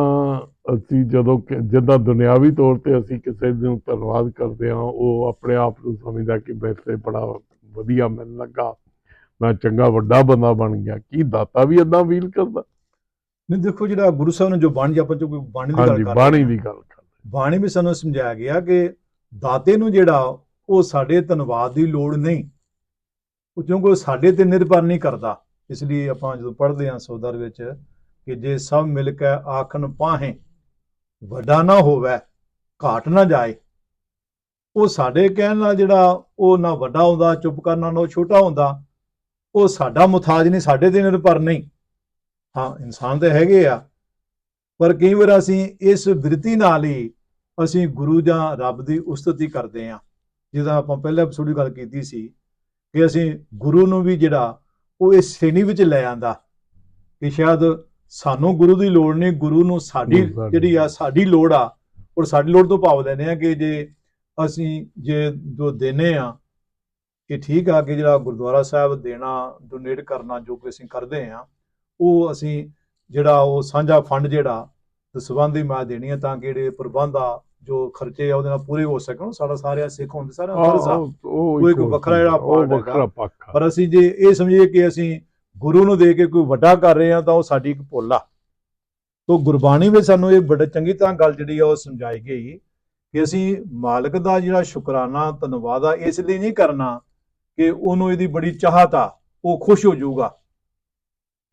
ਅਸੀਂ ਜਦੋਂ ਜਿੱਦਾਂ ਦੁਨਿਆਵੀ ਤੌਰ ਤੇ ਅਸੀਂ ਕਿਸੇ ਨੂੰ ਧੰਨਵਾਦ ਕਰਦੇ ਹਾਂ ਉਹ ਆਪਣੇ ਆਪ ਨੂੰ ਸਮਝਦਾ ਕਿ ਵੈਸੇ ਬੜਾ ਵਧੀਆ ਮੈਨੂੰ ਲੱਗਾ ਮੈਂ ਚੰਗਾ ਵੱਡਾ ਬੰਦਾ ਬਣ ਗਿਆ। ਕੀ ਦਾਤਾ ਵੀ ਇਦਾਂ ਫੀਲ ਕਰਦਾ? ਨਹੀਂ ਦੇਖੋ ਜਿਹੜਾ ਗੁਰੂ ਸਾਹਿਬ ਨੇ ਜੋ ਬਾਣੀ 'ਚ ਆਪਾਂ ਕੋਈ ਬਾਣੀ ਦੀ ਗੱਲ ਹਾਂਜੀ ਕਰ ਬਾਣੀ ਦੀ ਗੱਲ ਬਾਣੀ ਵਿੱਚ ਸਾਨੂੰ ਸਮਝਾਇਆ ਗਿਆ ਕਿ ਦਾਤੇ ਨੂੰ ਜਿਹੜਾ ਉਹ ਸਾਡੇ ਧੰਨਵਾਦ ਦੀ ਲੋੜ ਨਹੀਂ। ਉਹ ਕਿਉਂਕਿ ਉਹ ਸਾਡੇ ਤੇ ਨਿਰਭਰ ਨਹੀਂ ਕਰਦਾ। ਇਸ ਲਈ ਆਪਾਂ ਜਦੋਂ ਪੜ੍ਹਦੇ ਹਾਂ ਸੌਦਰ ਵਿੱਚ ਕਿ ਜੇ ਸਭ ਮਿਲ ਕੇ ਆਖਣ ਪਾਹੇ, ਵੱਡਾ ਨਾ ਹੋਵੇ, ਘਾਟ ਨਾ ਜਾਏ, ਉਹ ਸਾਡੇ ਕਹਿਣ ਨਾਲ ਜਿਹੜਾ ਉਹ ਨਾ ਵੱਡਾ ਹੁੰਦਾ, ਚੁੱਪ ਕਰਨਾ ਨਾ ਉਹ ਛੋਟਾ ਹੁੰਦਾ, ਉਹ ਸਾਡਾ ਮੁਤਾਜ ਨਹੀਂ, ਸਾਡੇ ਤੇ ਨਿਰਭਰ ਨਹੀਂ। ਹਾਂ, ਇਨਸਾਨ ਤੇ ਹੈਗੇ ਆ। ਪਰ ਕਈ ਵਾਰ ਅਸੀਂ ਇਸ ਬਿਰਤੀ ਨਾਲ ਹੀ ਅਸੀਂ ਗੁਰੂ ਜਾਂ ਰੱਬ ਦੀ ਉਸਤਤੀ ਕਰਦੇ ਹਾਂ ਜਿਹਦਾ ਆਪਾਂ ਪਹਿਲੇ ਐਪੀਸੋਡ ਦੀ ਗੱਲ ਕੀਤੀ ਸੀ ਕਿ ਅਸੀਂ ਗੁਰੂ ਨੂੰ ਵੀ ਜਿਹੜਾ ਉਹ ਇਸ ਸ਼੍ਰੇਣੀ ਵਿੱਚ ਲੈ ਆਂਦਾ ਕਿ ਸ਼ਾਇਦ ਸਾਨੂੰ ਗੁਰੂ ਦੀ ਲੋੜ ਨਹੀਂ ਗੁਰੂ ਨੂੰ ਸਾਡੀ। ਜਿਹੜੀ ਆ ਸਾਡੀ ਲੋੜ ਆ ਔਰ ਸਾਡੀ ਲੋੜ ਤੋਂ ਭਾਵ ਲੈਂਦੇ ਆ ਕਿ ਜੇ ਅਸੀਂ ਜੇ ਜੋ ਦੇਨੇ ਆ ਕਿ ਠੀਕ ਆ ਕਿ ਜਿਹੜਾ ਗੁਰਦੁਆਰਾ ਸਾਹਿਬ ਦੇਣਾ ਡੋਨੇਟ ਕਰਨਾ ਜੋ ਕਿ ਅਸੀਂ ਕਰਦੇ ਆ ਉਹ ਅਸੀਂ ਜਿਹੜਾ ਉਹ ਸਾਂਝਾ ਫੰਡ ਜਿਹੜਾ ਦਸਵੰਦੀ ਮਾਂ ਦੇਣੀ ਆ ਤਾਂ ਕਿ ਜਿਹੜੇ ਪ੍ਰਬੰਧ ਆ ਜੋ ਖਰਚੇ ਆ ਉਹਦੇ ਨਾਲ ਪੂਰੇ ਹੋ ਸਕਣ ਸਾਡਾ ਸਾਰੇ ਸਿੱਖ ਹੁੰਦੇ ਸਾਰਾ ਫਰਜ਼ ਆ ਉਹ ਇੱਕ ਵੱਖਰਾ ਜਿਹੜਾ ਉਹ। ਵੱਖਰਾ ਪੱਖ ਆ। ਪਰ ਅਸੀਂ ਜੇ ਇਹ ਸਮਝੀਏ ਕਿ ਅਸੀਂ ਗੁਰੂ ਨੂੰ ਦੇ ਕੇ ਕੋਈ ਵੱਡਾ ਕਰ ਰਹੇ ਹਾਂ ਤਾਂ ਉਹ ਸਾਡੀ ਇੱਕ ਭੁੱਲ ਆ। ਤੋਂ ਗੁਰਬਾਣੀ ਵਿੱਚ ਸਾਨੂੰ ਇਹ ਬੜਾ ਚੰਗੀ ਤਰ੍ਹਾਂ ਗੱਲ ਜਿਹੜੀ ਆ ਉਹ ਸਮਝਾਈ ਗਈ ਕਿ ਅਸੀਂ ਮਾਲਕ ਦਾ ਜਿਹੜਾ ਸ਼ੁਕਰਾਨਾ ਧੰਨਵਾਦ ਆ ਇਸ ਲਈ ਨਹੀਂ ਕਰਨਾ ਕਿ ਉਹਨੂੰ ਇਹਦੀ ਬੜੀ ਚਾਹਤ ਆ ਉਹ ਖੁਸ਼ ਹੋ ਜਾਊਗਾ।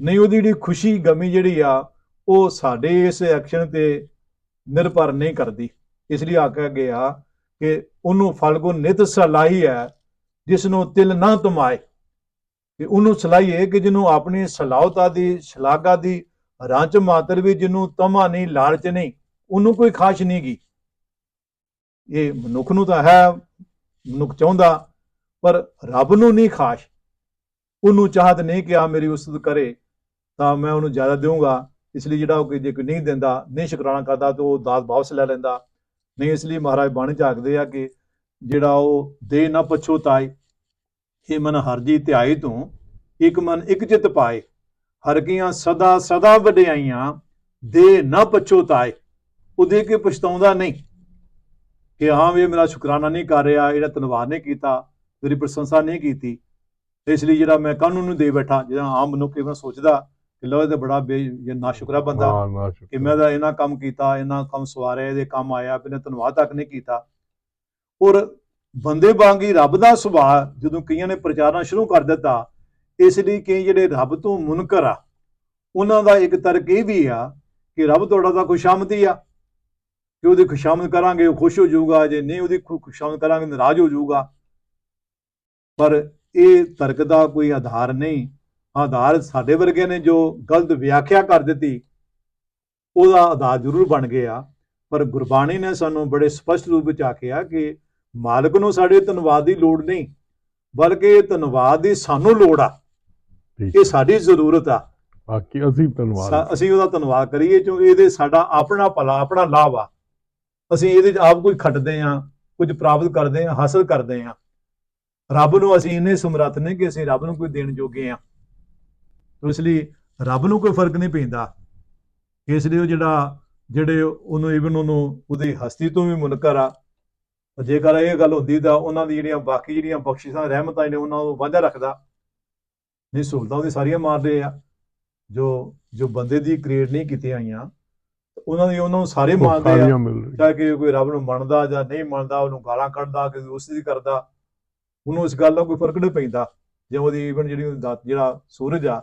ਨਹੀਂ, ਉਹਦੀ ਜਿਹੜੀ ਖੁਸ਼ੀ, ਗਮੀ ਜਿਹੜੀ ਆ, ਉਹ ਸਾਡੇ ਇਸ ਐਕਸ਼ਨ ਤੇ ਨਿਰਭਰ ਨਹੀਂ ਕਰਦੀ। ਇਸ ਲਈ ਆਖਿਆ ਗਿਆ ਕਿ ਉਹਨੂੰ ਫਲਗੁ ਨਿਤ ਸਲਾਹੀ ਹੈ ਜਿਸ ਨੂੰ ਤਿਲ ਨਾ ਤੁਮਾਏ। ਤੇ ਉਹਨੂੰ ਸਲਾਹੀਏ ਕਿ ਜਿਹਨੂੰ ਆਪਣੀ ਸਲਾਹਤਾ ਦੀ, ਸ਼ਲਾਘਾ ਦੀ ਰਾਂਚ ਮਾਤਰ ਵੀ ਜਿਹਨੂੰ ਤਮਾ ਨਹੀਂ, ਲਾਲਚ ਨਹੀਂ, ਉਹਨੂੰ ਕੋਈ ਖਾਸ਼ ਨਹੀਂ ਗੀ। ਇਹ ਮਨੁੱਖ ਨੂੰ ਤਾਂ ਹੈ, ਮਨੁੱਖ ਚਾਹੁੰਦਾ, ਪਰ ਰੱਬ ਨੂੰ ਨਹੀਂ ਖਾਸ਼। ਉਹਨੂੰ ਚਾਹਤ ਨਹੀਂ ਕਿ ਆ ਮੇਰੀ ਉਸਤ ਕਰੇ। ਤਾਂ ਮੈਂ ਉਹਨੂੰ ਜ਼ਿਆਦਾ ਦੇਵਾਂਗਾ ਇਸ ਲਈ ਜਿਹੜਾ ਉਹ ਕੋਈ ਜੇ ਕੋਈ ਨਹੀਂ ਦਿੰਦਾ, ਨਹੀਂ ਸ਼ੁਕਰਾਨਾ ਕਰਦਾ, ਤਾਂ ਉਹ ਦਾਤ ਵਾਪਸ ਲੈ ਲੈਂਦਾ। ਨਹੀਂ, ਇਸ ਲਈ ਮਹਾਰਾਜ ਬਾਣੀ ਚ ਆਖਦੇ ਆ ਕਿ ਜਿਹੜਾ ਉਹ ਦੇ ਨਾ ਪਛੋਤਾਏ ਇਹ ਮਨ ਹਰਜੀ ਧਿਆਏ ਤੋਂ ਇੱਕ ਮਨ ਇੱਕ ਚਿਤ ਪਾਏ। ਹਰ ਕੀਆਂ ਸਦਾ ਸਦਾ ਵਡਿਆਈਆਂ, ਦੇ ਨਾ ਪਛੋਤਾਏ ਉਹ ਦੇ ਕੇ ਪਛਤਾਉਂਦਾ ਨਹੀਂ। ਕਿ ਹਾਂ ਵੀ ਇਹ ਮੇਰਾ ਸ਼ੁਕਰਾਨਾ ਨਹੀਂ ਕਰ ਰਿਹਾ, ਇਹਦਾ ਧੰਨਵਾਦ ਨਹੀਂ ਕੀਤਾ, ਮੇਰੀ ਪ੍ਰਸ਼ੰਸਾ ਨਹੀਂ ਕੀਤੀ। ਇਸ ਲਈ ਜਿਹੜਾ ਮੈਂ ਕਾਨੂੰਨ ਨੂੰ ਦੇ ਬੈਠਾ, ਜਿਹੜਾ ਆਮ ਮਨੁੱਖ ਇਹ ਮੈਂ ਸੋਚਦਾ ਕਿ ਲੋ ਇਹ ਤਾਂ ਬੜਾ ਬੇ ਇਹ ਨਾਸ਼ੁਕਰਾ ਬੰਦਾ। ਹਾਂ ਨਾ ਸ਼ੁਕਰ। ਕਿ ਮੈਂ ਤਾਂ ਇਹਨਾਂ ਕੰਮ ਕੀਤਾ ਇਹਨਾਂ ਕੰਮ ਸਵਾਰਿਆ ਇਹਦੇ ਕੰਮ ਆਇਆ ਬਿਨੇ ਧੰਨਵਾਦ ਤੱਕ ਨਹੀਂ ਕੀਤਾ। ਔਰ ਬੰਦੇ ਵਾਂਗੀ ਰੱਬ ਦਾ ਸੁਭਾਅ ਜਦੋਂ ਕਈਆਂ ਨੇ ਪ੍ਰਚਾਰਨਾ ਸ਼ੁਰੂ ਕਰ ਦਿੱਤਾ ਇਸ ਲਈ ਕਈ ਜਿਹੜੇ ਰੱਬ ਤੋਂ ਮੁਨਕਰ ਆ ਉਹਨਾਂ ਦਾ ਇੱਕ ਤਰਕ ਇਹ ਵੀ ਆ ਕਿ ਰੱਬ ਤੁਹਾਡਾ ਤਾਂ ਖੁਸ਼ਾਮਦੀ ਆ। ਕਿ ਉਹਦੀ ਖੁਸ਼ਾਮਦ ਕਰਾਂਗੇ ਉਹ ਖੁਸ਼ ਹੋ ਜਾਊਗਾ ਜੇ ਨਹੀਂ ਉਹਦੀ ਖੁ- ਖੁਸ਼ਾਮਦ ਕਰਾਂਗੇ ਨਾਰਾਜ਼ ਹੋ ਜਾਊਗਾ। ਪਰ ਇਹ ਤਰਕ ਦਾ ਕੋਈ ਆਧਾਰ ਨਹੀਂ। ਆਧਾਰ ਸਾਡੇ ਵਰਗੇ ਨੇ ਜੋ ਗਲਤ ਵਿਆਖਿਆ ਕਰ ਦਿੱਤੀ ਉਹਦਾ ਆਧਾਰ ਜ਼ਰੂਰ ਬਣ ਗਿਆ। ਪਰ ਗੁਰਬਾਣੀ ਨੇ ਸਾਨੂੰ ਬੜੇ ਸਪਸ਼ਟ ਰੂਪ ਵਿੱਚ ਆਖਿਆ ਕਿ ਮਾਲਕ ਨੂੰ ਸਾਡੇ ਧੰਨਵਾਦ ਦੀ ਲੋੜ ਨਹੀਂ ਬਲਕਿ ਧੰਨਵਾਦ ਦੀ ਸਾਨੂੰ ਲੋੜ ਆ। ਇਹ ਸਾਡੀ ਜ਼ਰੂਰਤ ਆ। ਬਾਕੀ ਅਸੀਂ ਧੰਨਵਾਦ ਅਸੀਂ ਉਹਦਾ ਧੰਨਵਾਦ ਕਰੀਏ ਕਿਉਂਕਿ ਇਹਦੇ ਸਾਡਾ ਆਪਣਾ ਭਲਾ ਆਪਣਾ ਲਾਭ ਆ। ਅਸੀਂ ਇਹਦੇ 'ਚ ਆਪ ਕੁਝ ਖੱਟਦੇ ਆ ਕੁਝ ਪ੍ਰਾਪਤ ਕਰਦੇ ਆ ਹਾਸਲ ਕਰਦੇ ਆ ਰੱਬ ਨੂੰ ਅਸੀਂ ਇੰਨੇ ਸਮਰੱਥ ਨੇ ਕਿ ਅਸੀਂ ਰੱਬ ਨੂੰ ਕੋਈ ਦੇਣ ਜੋਗੇ ਆ ਇਸ ਲਈ ਰੱਬ ਨੂੰ ਕੋਈ ਫ਼ਰਕ ਨਹੀਂ ਪੈਂਦਾ। ਇਸ ਲਈ ਉਹ ਜਿਹੜਾ ਜਿਹੜੇ ਉਹਨੂੰ ਇਵਨ ਉਹਨੂੰ ਉਹਦੀ ਹਸਤੀ ਤੋਂ ਵੀ ਮੁਨਕਰ ਆ। ਜੇਕਰ ਇਹ ਗੱਲ ਹੁੰਦੀ ਤਾਂ ਉਹਨਾਂ ਦੀ ਜਿਹੜੀਆਂ ਬਾਕੀ ਜਿਹੜੀਆਂ ਬਖਸ਼ਿਸ਼ਾਂ ਰਹਿਮਤਾਂ ਨੇ ਉਹਨਾਂ ਨੂੰ ਵਾਧਾ ਰੱਖਦਾ। ਨਹੀਂ ਸਹੂਲਤਾਂ ਉਹਦੀ ਸਾਰੀਆਂ ਮਾਰਦੇ ਆ। ਜੋ ਜੋ ਬੰਦੇ ਦੀ ਕ੍ਰੀਏਟ ਨਹੀਂ ਕੀਤੀਆਂ ਆਈਆਂ ਉਹਨਾਂ ਦੀ ਉਹਨਾਂ ਨੂੰ ਸਾਰੇ ਮੰਨਦੇ ਆ। ਚਾਹੇ ਕਿ ਕੋਈ ਰੱਬ ਨੂੰ ਮੰਨਦਾ ਜਾਂ ਨਹੀਂ ਮੰਨਦਾ ਉਹਨੂੰ ਗਾਲਾਂ ਕੱਢਦਾ ਕਿ ਉਸ ਦੀ ਕਰਦਾ। ਉਹਨੂੰ ਇਸ ਗੱਲ ਦਾ ਕੋਈ ਫ਼ਰਕ ਨਹੀਂ ਪੈਂਦਾ। ਜੇ ਉਹਦੀ ਇਵਨ ਜਿਹੜੀ ਜਿਹੜਾ ਸੂਰਜ ਆ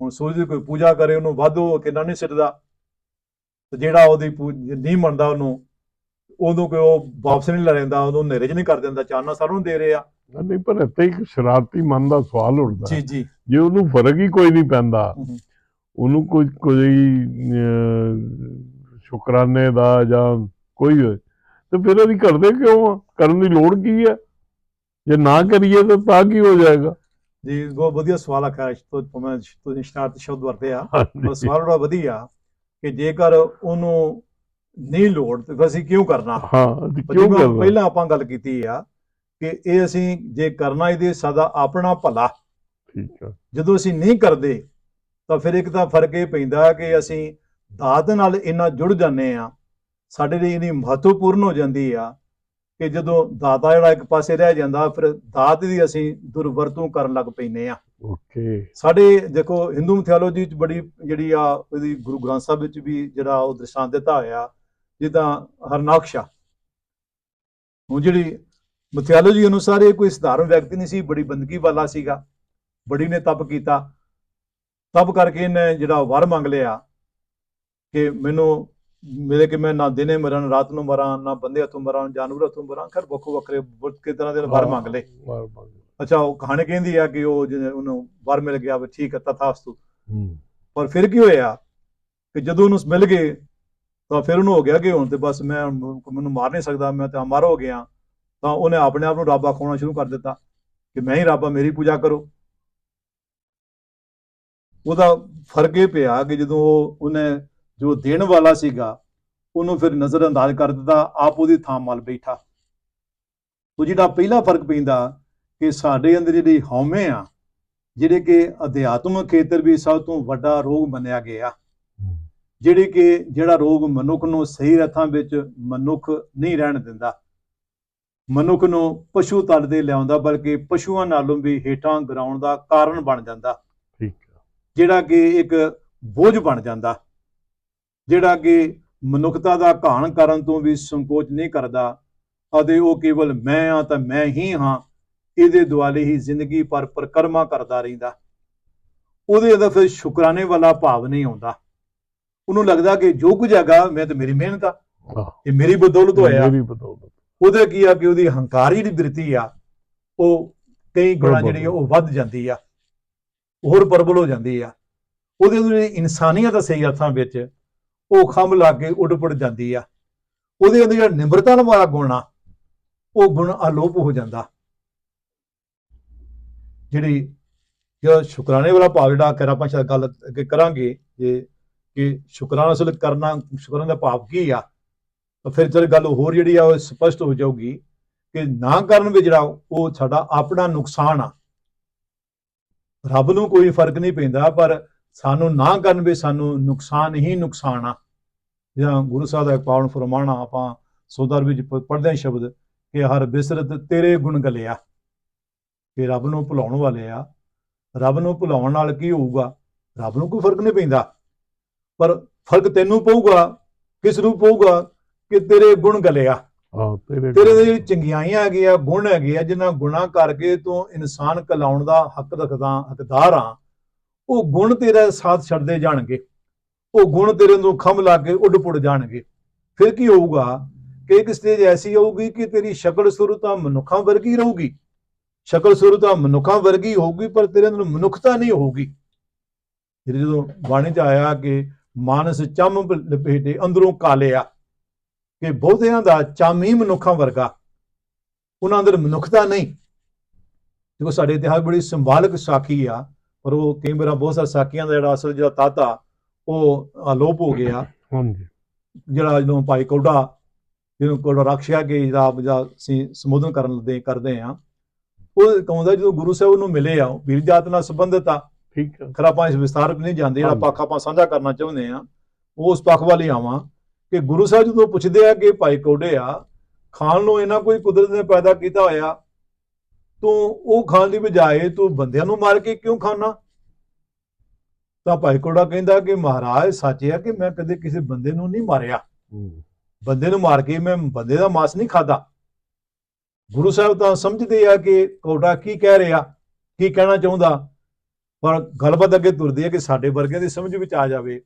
ਹੁਣ ਸੂਰਜ ਦੀ ਕੋਈ ਪੂਜਾ ਕਰੇ ਉਹਨੂੰ ਵਾਧੂ ਕਿੰਨਾ ਨਹੀਂ ਸਿੱਟਦਾ ਤੇ ਜਿਹੜਾ ਉਹਦੀ ਨਹੀਂ ਮੰਨਦਾ ਉਹਨੂੰ ਉਦੋਂ ਕੋਈ ਉਹ ਵਾਪਸ ਨਹੀਂ ਲੈ ਲੈਂਦਾ ਉਹਨੂੰ ਹਨੇਰੇ 'ਚ ਨਹੀਂ ਕਰ ਦਿੰਦਾ ਚਾਨਣਾ ਸਾਰਿਆਂ ਨੂੰ ਦੇ ਰਹੇ। ਨਹੀਂ ਪਰ ਇੱਥੇ ਇੱਕ ਸ਼ਰਾਰਤੀ ਮਨ ਦਾ ਸਵਾਲ ਉੱਠਦਾ ਜੀ। ਜੀ ਜੇ ਉਹਨੂੰ ਫ਼ਰਕ ਹੀ ਕੋਈ ਨਹੀਂ ਪੈਂਦਾ। ਉਹਨੂੰ ਕੋਈ ਕੋਈ ਸ਼ੁਕਰਾਨੇ ਦਾ ਜਾਂ ਕੋਈ ਤੇ ਫਿਰ ਅਸੀਂ ਕਰਦੇ ਕਿਉਂ ਆ ਕਰਨ ਦੀ ਲੋੜ ਕੀ ਹੈ ਜੇ ਨਾ ਕਰੀਏ ਤਾਂ ਤਾਂ ਕੀ ਹੋ ਜਾਏਗਾ ਜੀ ਬਹੁਤ ਵਧੀਆ ਸਵਾਲ ਆਖਿਆ ਤੋਂ ਮੈਂ ਤੁਸੀਂ ਸ਼ਰਾਰਤ ਸ਼ਬਦ ਵਰਤੇ ਆ। ਹਾਂਜੀ। ਪਰ ਸਵਾਲ ਬੜਾ ਵਧੀਆ ਕਿ ਜੇਕਰ ਉਹਨੂੰ ਨਹੀਂ ਲੋੜ ਤੇ ਅਸੀਂ ਕਿਉਂ ਕਰਨਾ? ਹਾਂ ਕਿਉਂ ਕਰਨਾ? ਪਹਿਲਾਂ ਆਪਾਂ ਗੱਲ ਕੀਤੀ ਆ ਕਿ ਇਹ ਅਸੀਂ ਜੇ ਕਰਨਾ ਇਹਦੇ ਸਦਾ ਆਪਣਾ ਭਲਾ। ਠੀਕ ਹੈ ਜਦੋਂ ਅਸੀਂ ਨਹੀਂ ਕਰਦੇ ਤਾਂ ਫਿਰ ਇੱਕ ਤਾਂ ਫ਼ਰਕ ਇਹ ਪੈਂਦਾ ਕਿ ਅਸੀਂ ਦਾਤ ਨਾਲ ਇੰਨਾ ਜੁੜ ਜਾਂਦੇ ਆ ਸਾਡੇ ਲਈ ਇੰਨੀ ਮਹੱਤਵਪੂਰਨ ਹੋ ਜਾਂਦੀ ਆ ਕਿ ਜਦੋਂ ਦਾਤਾ ਜਿਹੜਾ ਇੱਕ ਪਾਸੇ ਰਹਿ ਜਾਂਦਾ ਫਿਰ ਦਾਤ ਦੀ ਅਸੀਂ ਦੁਰਵਰਤੋਂ ਕਰਨ ਲੱਗ ਪੈਂਦੇ ਆ ਓਕੇ। ਸਾਡੇ ਦੇਖੋ ਹਿੰਦੂ ਮਿਥਿਓਲੋਜੀ ਚ ਬੜੀ ਜਿਹੜੀ ਆ ਉਹਦੀ ਗੁਰੂ ਗ੍ਰੰਥ ਸਾਹਿਬ ਵਿੱਚ ਵੀ ਜਿਹੜਾ ਉਹ ਦ੍ਰਿਸ਼ਾਂਤ ਦਿੱਤਾ ਹੋਇਆ ਜਿੱਦਾਂ ਹਰਨਾਕਸ਼ਾ। ਉਹ ਜਿਹੜੀ ਮਿਥਿਓਲੋਜੀ ਅਨੁਸਾਰ ਇਹ ਕੋਈ ਸਧਾਰਨ ਵਿਅਕਤੀ ਨਹੀਂ ਸੀ ਬੜੀ ਬੰਦਗੀ ਵਾਲਾ ਸੀਗਾ ਬੜੀ ਨੇ ਤਪ ਕੀਤਾ। ਤਪ ਕਰਕੇ ਇਹਨੇ ਜਿਹੜਾ ਵਰ ਮੰਗ ਲਿਆ ਕਿ ਮੈਨੂੰ ਮੇਰੇ ਕਿ ਮੈਂ ਨਾ ਦਿਨੇ ਮਰਾਂ ਨਾ ਰਾਤ ਨੂੰ ਮਰਾਂ ਨਾ ਬੰਦੇ ਹੱਥੋਂ ਮਰਾਂ ਜਾਨਵਰ ਹੱਥੋਂ ਮਰਾਂ। ਖੈਰ ਵੱਖੋ ਵੱਖਰੇ ਕਿ ਤਰ੍ਹਾਂ ਦੇ ਵਰ ਮੰਗ ਲਏ। ਵਰ ਮੰਗ ਲਏ। ਅੱਛਾ ਉਹ ਕਹਾਣੀ ਕਹਿੰਦੀ ਆ ਕਿ ਉਹ ਜਿਹਨੇ ਉਹਨੂੰ ਵਰ ਮਿਲ ਗਿਆ ਵੀ ਠੀਕ ਹੈ ਤਥਾਸਤੂ। ਹੂੰ। ਪਰ ਫਿਰ ਕੀ ਹੋਇਆ ਕਿ ਜਦੋਂ ਉਹਨੂੰ ਮਿਲ ਗਏ ਤਾਂ ਫਿਰ ਉਹਨੂੰ ਹੋ ਗਿਆ ਕਿ ਹੁਣ ਤੇ ਬਸ ਮੈਂ ਮੈਨੂੰ ਮਾਰ ਨਹੀਂ ਸਕਦਾ ਮੈਂ ਤਾਂ ਅਮਰ ਹੋ ਗਿਆ। ਤਾਂ ਉਹਨੇ ਆਪਣੇ ਆਪ ਨੂੰ ਰੱਬ ਆਖਾਉਣਾ ਸ਼ੁਰੂ ਕਰ ਦਿੱਤਾ ਕਿ ਮੈਂ ਹੀ ਰੱਬ ਮੇਰੀ ਪੂਜਾ ਕਰੋ। ਉਹਦਾ ਫ਼ਰਕ ਇਹ ਪਿਆ ਕਿ ਜਦੋਂ ਉਹ ਉਹਨੇ ਜੋ ਦੇਣ ਵਾਲਾ ਸੀਗਾ ਉਹਨੂੰ ਫਿਰ ਨਜ਼ਰ ਅੰਦਾਜ਼ ਕਰ ਦਿੱਤਾ ਆਪ ਉਹਦੀ ਥਾਂ ਮਲ ਬੈਠਾ। ਉਹ ਜਿਹੜਾ ਪਹਿਲਾ ਫ਼ਰਕ ਪੈਂਦਾ ਕਿ ਸਾਡੇ ਅੰਦਰ ਜਿਹੜੀ ਹਉਮੈ ਆ ਜਿਹੜੇ ਕਿ ਅਧਿਆਤਮਿਕ ਖੇਤਰ ਵੀ ਸਭ ਤੋਂ ਵੱਡਾ ਰੋਗ ਮੰਨਿਆ ਗਿਆ। ਜਿਹੜੀ ਕਿ ਜਿਹੜਾ ਰੋਗ ਮਨੁੱਖ ਨੂੰ ਸਹੀ ਰਥਾਂ ਵਿੱਚ ਮਨੁੱਖ ਨਹੀਂ ਰਹਿਣ ਦਿੰਦਾ। ਮਨੁੱਖ ਨੂੰ ਪਸ਼ੂ ਤਲ ਦੇ ਲਿਆਉਂਦਾ ਬਲਕਿ ਪਸ਼ੂਆਂ ਨਾਲੋਂ ਵੀ ਹੇਠਾਂ ਗਰਾਉਣ ਦਾ ਕਾਰਨ ਬਣ ਜਾਂਦਾ। ਠੀਕ ਜਿਹੜਾ ਕਿ ਇੱਕ ਬੋਝ ਬਣ ਜਾਂਦਾ। ਜਿਹੜਾ ਕਿ ਮਨੁੱਖਤਾ ਦਾ ਘਾਣ ਕਰਨ ਤੋਂ ਵੀ ਸੰਕੋਚ ਨਹੀਂ ਕਰਦਾ ਅਤੇ ਉਹ ਕੇਵਲ ਮੈਂ ਆ ਤਾਂ ਮੈਂ ਹੀ ਹਾਂ ਇਹਦੇ ਦੁਆਲੇ ਹੀ ਜ਼ਿੰਦਗੀ ਪਰ ਪ੍ਰਕਰਮਾ ਕਰਦਾ ਰਹਿੰਦਾ। ਉਹਦੇ ਅੰਦਰ ਫਿਰ ਸ਼ੁਕਰਾਨੇ ਵਾਲਾ ਭਾਵ ਨਹੀਂ ਆਉਂਦਾ। ਉਹਨੂੰ ਲੱਗਦਾ ਕਿ ਜੋ ਕੁਝ ਹੈਗਾ ਮੈਂ ਤਾਂ ਮੇਰੀ ਮਿਹਨਤ ਆ ਇਹ ਮੇਰੀ ਬਦੌਲਤ ਹੋਇਆ। ਮੇਰੀ ਬਦੌਲਤ। ਉਹਦੇ ਕੀ ਆ ਕਿ ਉਹਦੀ ਹੰਕਾਰੀ ਜਿਹੜੀ ਬਿਰਤੀ ਆ ਉਹ ਕਈ ਗੁਣਾ। ਜਿਹੜੀ ਉਹ ਵੱਧ ਜਾਂਦੀ ਆ ਹੋਰ ਪ੍ਰਬਲ ਹੋ ਜਾਂਦੀ ਆ। ਉਹਦੇ ਜਿਹੜੀ ਇਨਸਾਨੀਅਤ ਆ ਸਹੀ ਅਰਥਾਂ ਵਿੱਚ। ਉਹ ਖੰਭ ਲਾ ਕੇ ਉੱਡ ਪੁੱਡ ਜਾਂਦੀ ਆ। ਉਹਦੇ ਅੰਦਰ ਜਿਹੜਾ ਨਿਮਰਤਾ ਵਾਲਾ ਗੁਣ ਆ, ਉਹ ਗੁਣ ਅਲੋਪ ਹੋ ਜਾਂਦਾ। ਜਿਹੜੀ ਜਿਹੜਾ ਸ਼ੁਕਰਾਨੇ ਵਾਲਾ ਭਾਵ ਜਿਹੜਾ ਕਰ ਆਪਾਂ ਸ਼ਾਇਦ ਗੱਲ ਅੱਗੇ ਕਰਾਂਗੇ, ਜੇ ਕਿ ਸ਼ੁਕਰਾਨਾ ਅਸਲ ਕਰਨਾ, ਸ਼ੁਕਰਾਨੇ ਦਾ ਭਾਵ ਕੀ ਆ? ਤਾਂ ਫਿਰ ਚਲ ਗੱਲ ਹੋਰ ਜਿਹੜੀ ਆ, ਉਹ ਸਪਸ਼ਟ ਹੋ ਜਾਊਗੀ ਕਿ ਨਾ ਕਰਨ ਵਿੱਚ ਜਿਹੜਾ ਉਹ ਸਾਡਾ ਆਪਣਾ ਨੁਕਸਾਨ ਆ। ਰੱਬ ਨੂੰ ਕੋਈ ਫ਼ਰਕ ਨਹੀਂ ਪੈਂਦਾ, ਪਰ ਸਾਨੂੰ ਨਾ ਕਰਨ ਵਿੱਚ ਸਾਨੂੰ ਨੁਕਸਾਨ ਹੀ ਨੁਕਸਾਨ ਆ। ਜਾਂ ਗੁਰੂ ਸਾਹਿਬ ਦਾ ਪਾਵਨ ਫਰਮਾਨਾ ਆਪਾਂ ਸੋਦਰ ਵਿੱਚ ਪ- ਪੜ੍ਹਦੇ ਹਾਂ ਸ਼ਬਦ ਕਿ ਹਰ ਬਿਸਰਤ ਤੇਰੇ ਗੁਣ ਗਲਿਆ। ਕਿ ਰੱਬ ਨੂੰ ਭੁਲਾਉਣ ਵਾਲੇ ਆ। ਰੱਬ ਨੂੰ ਭੁਲਾਉਣ ਨਾਲ ਕੀ ਹੋਊਗਾ? ਰੱਬ ਨੂੰ ਕੋਈ ਫ਼ਰਕ ਨਹੀਂ ਪੈਂਦਾ। ਪਰ ਫ਼ਰਕ ਤੈਨੂੰ ਪਊਗਾ ਕਿਸ ਨੂੰ ਪਊਗਾ? ਕਿ ਤੇਰੇ ਗੁਣ ਗਲਿਆ। ਤੇਰੇ ਦੇ ਜਿਹੜੀ ਚੰਗਿਆਈਆਂ ਹੈਗੀਆਂ ਗੁਣ ਹੈਗੇ ਆ ਜਿਨ੍ਹਾਂ ਗੁਣਾ ਕਰਕੇ ਤੂੰ ਇਨਸਾਨ ਕਲਾਉਣ ਦਾ ਹੱਕ ਰੱਖਦਾ ਹੱਕਦਾਰ ਆ। ਉਹ ਗੁਣ ਤੇਰਾ ਸਾਥ ਛੱਡਦੇ ਜਾਣਗੇ, ਉਹ ਗੁਣ ਤੇਰੇ ਨੂੰ ਖੰਭ ਲਾ ਕੇ ਉੱਡ ਪੁੱਡ ਜਾਣਗੇ। ਫਿਰ ਕੀ ਹੋਊਗਾ ਕਿ ਇੱਕ ਸਟੇਜ ਐਸੀ ਆਊਗੀ ਕਿ ਤੇਰੀ ਸ਼ਕਲ ਸੂਰਤਾਂ ਮਨੁੱਖਾਂ ਵਰਗੀ ਰਹੂਗੀ। ਸ਼ਕਲ ਸੂਰਤਾਂ ਮਨੁੱਖਾਂ ਵਰਗੀ ਹੋਊਗੀ, ਪਰ ਤੇਰੇ ਅੰਦਰ ਮਨੁੱਖਤਾ ਨਹੀਂ ਹੋਊਗੀ। ਜਿਹੜੇ ਜਦੋਂ ਬਾਣੀ ਚ ਆਇਆ ਕਿ ਮਾਨਸ ਚੰਮ ਲਪੇਟੇ ਅੰਦਰੋਂ ਕਾਲਿਆ, ਕਿ ਬਹੁਤਿਆਂ ਦਾ ਚੰਮ ਹੀ ਮਨੁੱਖਾਂ ਵਰਗਾ, ਉਹਨਾਂ ਅੰਦਰ ਮਨੁੱਖਤਾ ਨਹੀਂ। ਦੇਖੋ, ਸਾਡੇ ਇਤਿਹਾਸ ਬੜੀ ਸੰਭਾਲਕ ਸਾਖੀ ਆ। ਪਰ ਉਹ ਕਈ ਵਾਰ ਬਹੁਤ ਸਾਰੇ ਸਾਖੀਆਂ ਦਾ ਜਿਹੜਾ ਅਸਲ ਜਿਹੜਾ ਤਾਤਾ ਉਹ ਅਲੋਪ ਹੋ ਗਿਆ। ਹਾਂਜੀ। ਜਿਹੜਾ ਜਦੋਂ ਭਾਈ ਕੋਡਾ ਜਿਹਨੂੰ ਕੋਡਾ ਰੱਖਿਆ ਕਿ ਜਿਹੜਾ ਜਿਹੜਾ ਅਸੀਂ ਸੰਬੋਧਨ ਕਰਨ ਲੱਦੇ ਕਰਦੇ ਆ ਉਹ ਕਹਉਂਦਾ ਜਦੋਂ ਗੁਰੂ ਸਾਹਿਬ ਨੂੰ ਮਿਲੇ ਆ ਵੀਰ ਜਾਤ ਨਾਲ ਸੰਬੰਧਿਤ ਆ। ਠੀਕ ਹੈ ਖਰ ਆਪਾਂ ਇਸ ਵਿਸਤਾਰ ਵਿੱਚ ਨਹੀਂ ਜਾਂਦੇ ਜਿਹੜਾ। ਪੱਖ ਆਪਾਂ ਸਾਂਝਾ ਕਰਨਾ ਚਾਹੁੰਦੇ ਆ ਉਸ ਪੱਖ ਵੱਲ ਹੀ ਆਵਾਂ ਕਿ ਗੁਰੂ ਸਾਹਿਬ ਜਦੋਂ ਪੁੱਛਦੇ ਆ ਕਿ ਭਾਈ ਕੋਡੇ ਆ ਖਾਣ ਨੂੰ ਇਹਨਾਂ ਕੋਈ ਕੁਦਰਤ ਨੇ ਪੈਦਾ ਕੀਤਾ ਹੋਇਆ ਤੂੰ ਉਹ ਖਾਣ ਦੀ ਬਜਾਏ ਤੂੰ ਬੰਦਿਆਂ ਨੂੰ ਮਾਰ ਕੇ ਕਿਉਂ ਖਾਣਾ ਤਾਂ ਭਾਈ ਕੋੜਾ ਕਹਿੰਦਾ ਕਿ ਮਹਾਰਾਜ ਸੱਚ ਹੈ ਕਿ ਮੈਂ ਕਦੇ ਕਿਸੇ ਬੰਦੇ ਨੂੰ ਨਹੀਂ ਮਾਰਿਆ। ਬੰਦੇ ਨੂੰ ਮਾਰ ਕੇ ਮੈਂ ਬੰਦੇ ਦਾ ਮਾਸ ਨਹੀਂ ਖਾਦਾ ਗੁਰੂ ਸਾਹਿਬ ਤਾਂ ਸਮਝਦੇ ਆ ਕਿ ਕੋਡਾ ਕੀ ਕਹਿ ਰਿਹਾ ਕੀ ਕਹਿਣਾ ਚਾਹੁੰਦਾ ਪਰ ਗੱਲਬਾਤ ਅੱਗੇ ਤੁਰਦੀ ਹੈ ਕਿ ਸਾਡੇ ਵਰਗੇ ਦੀ ਸਮਝ ਵਿੱਚ ਆ ਜਾਵੇ।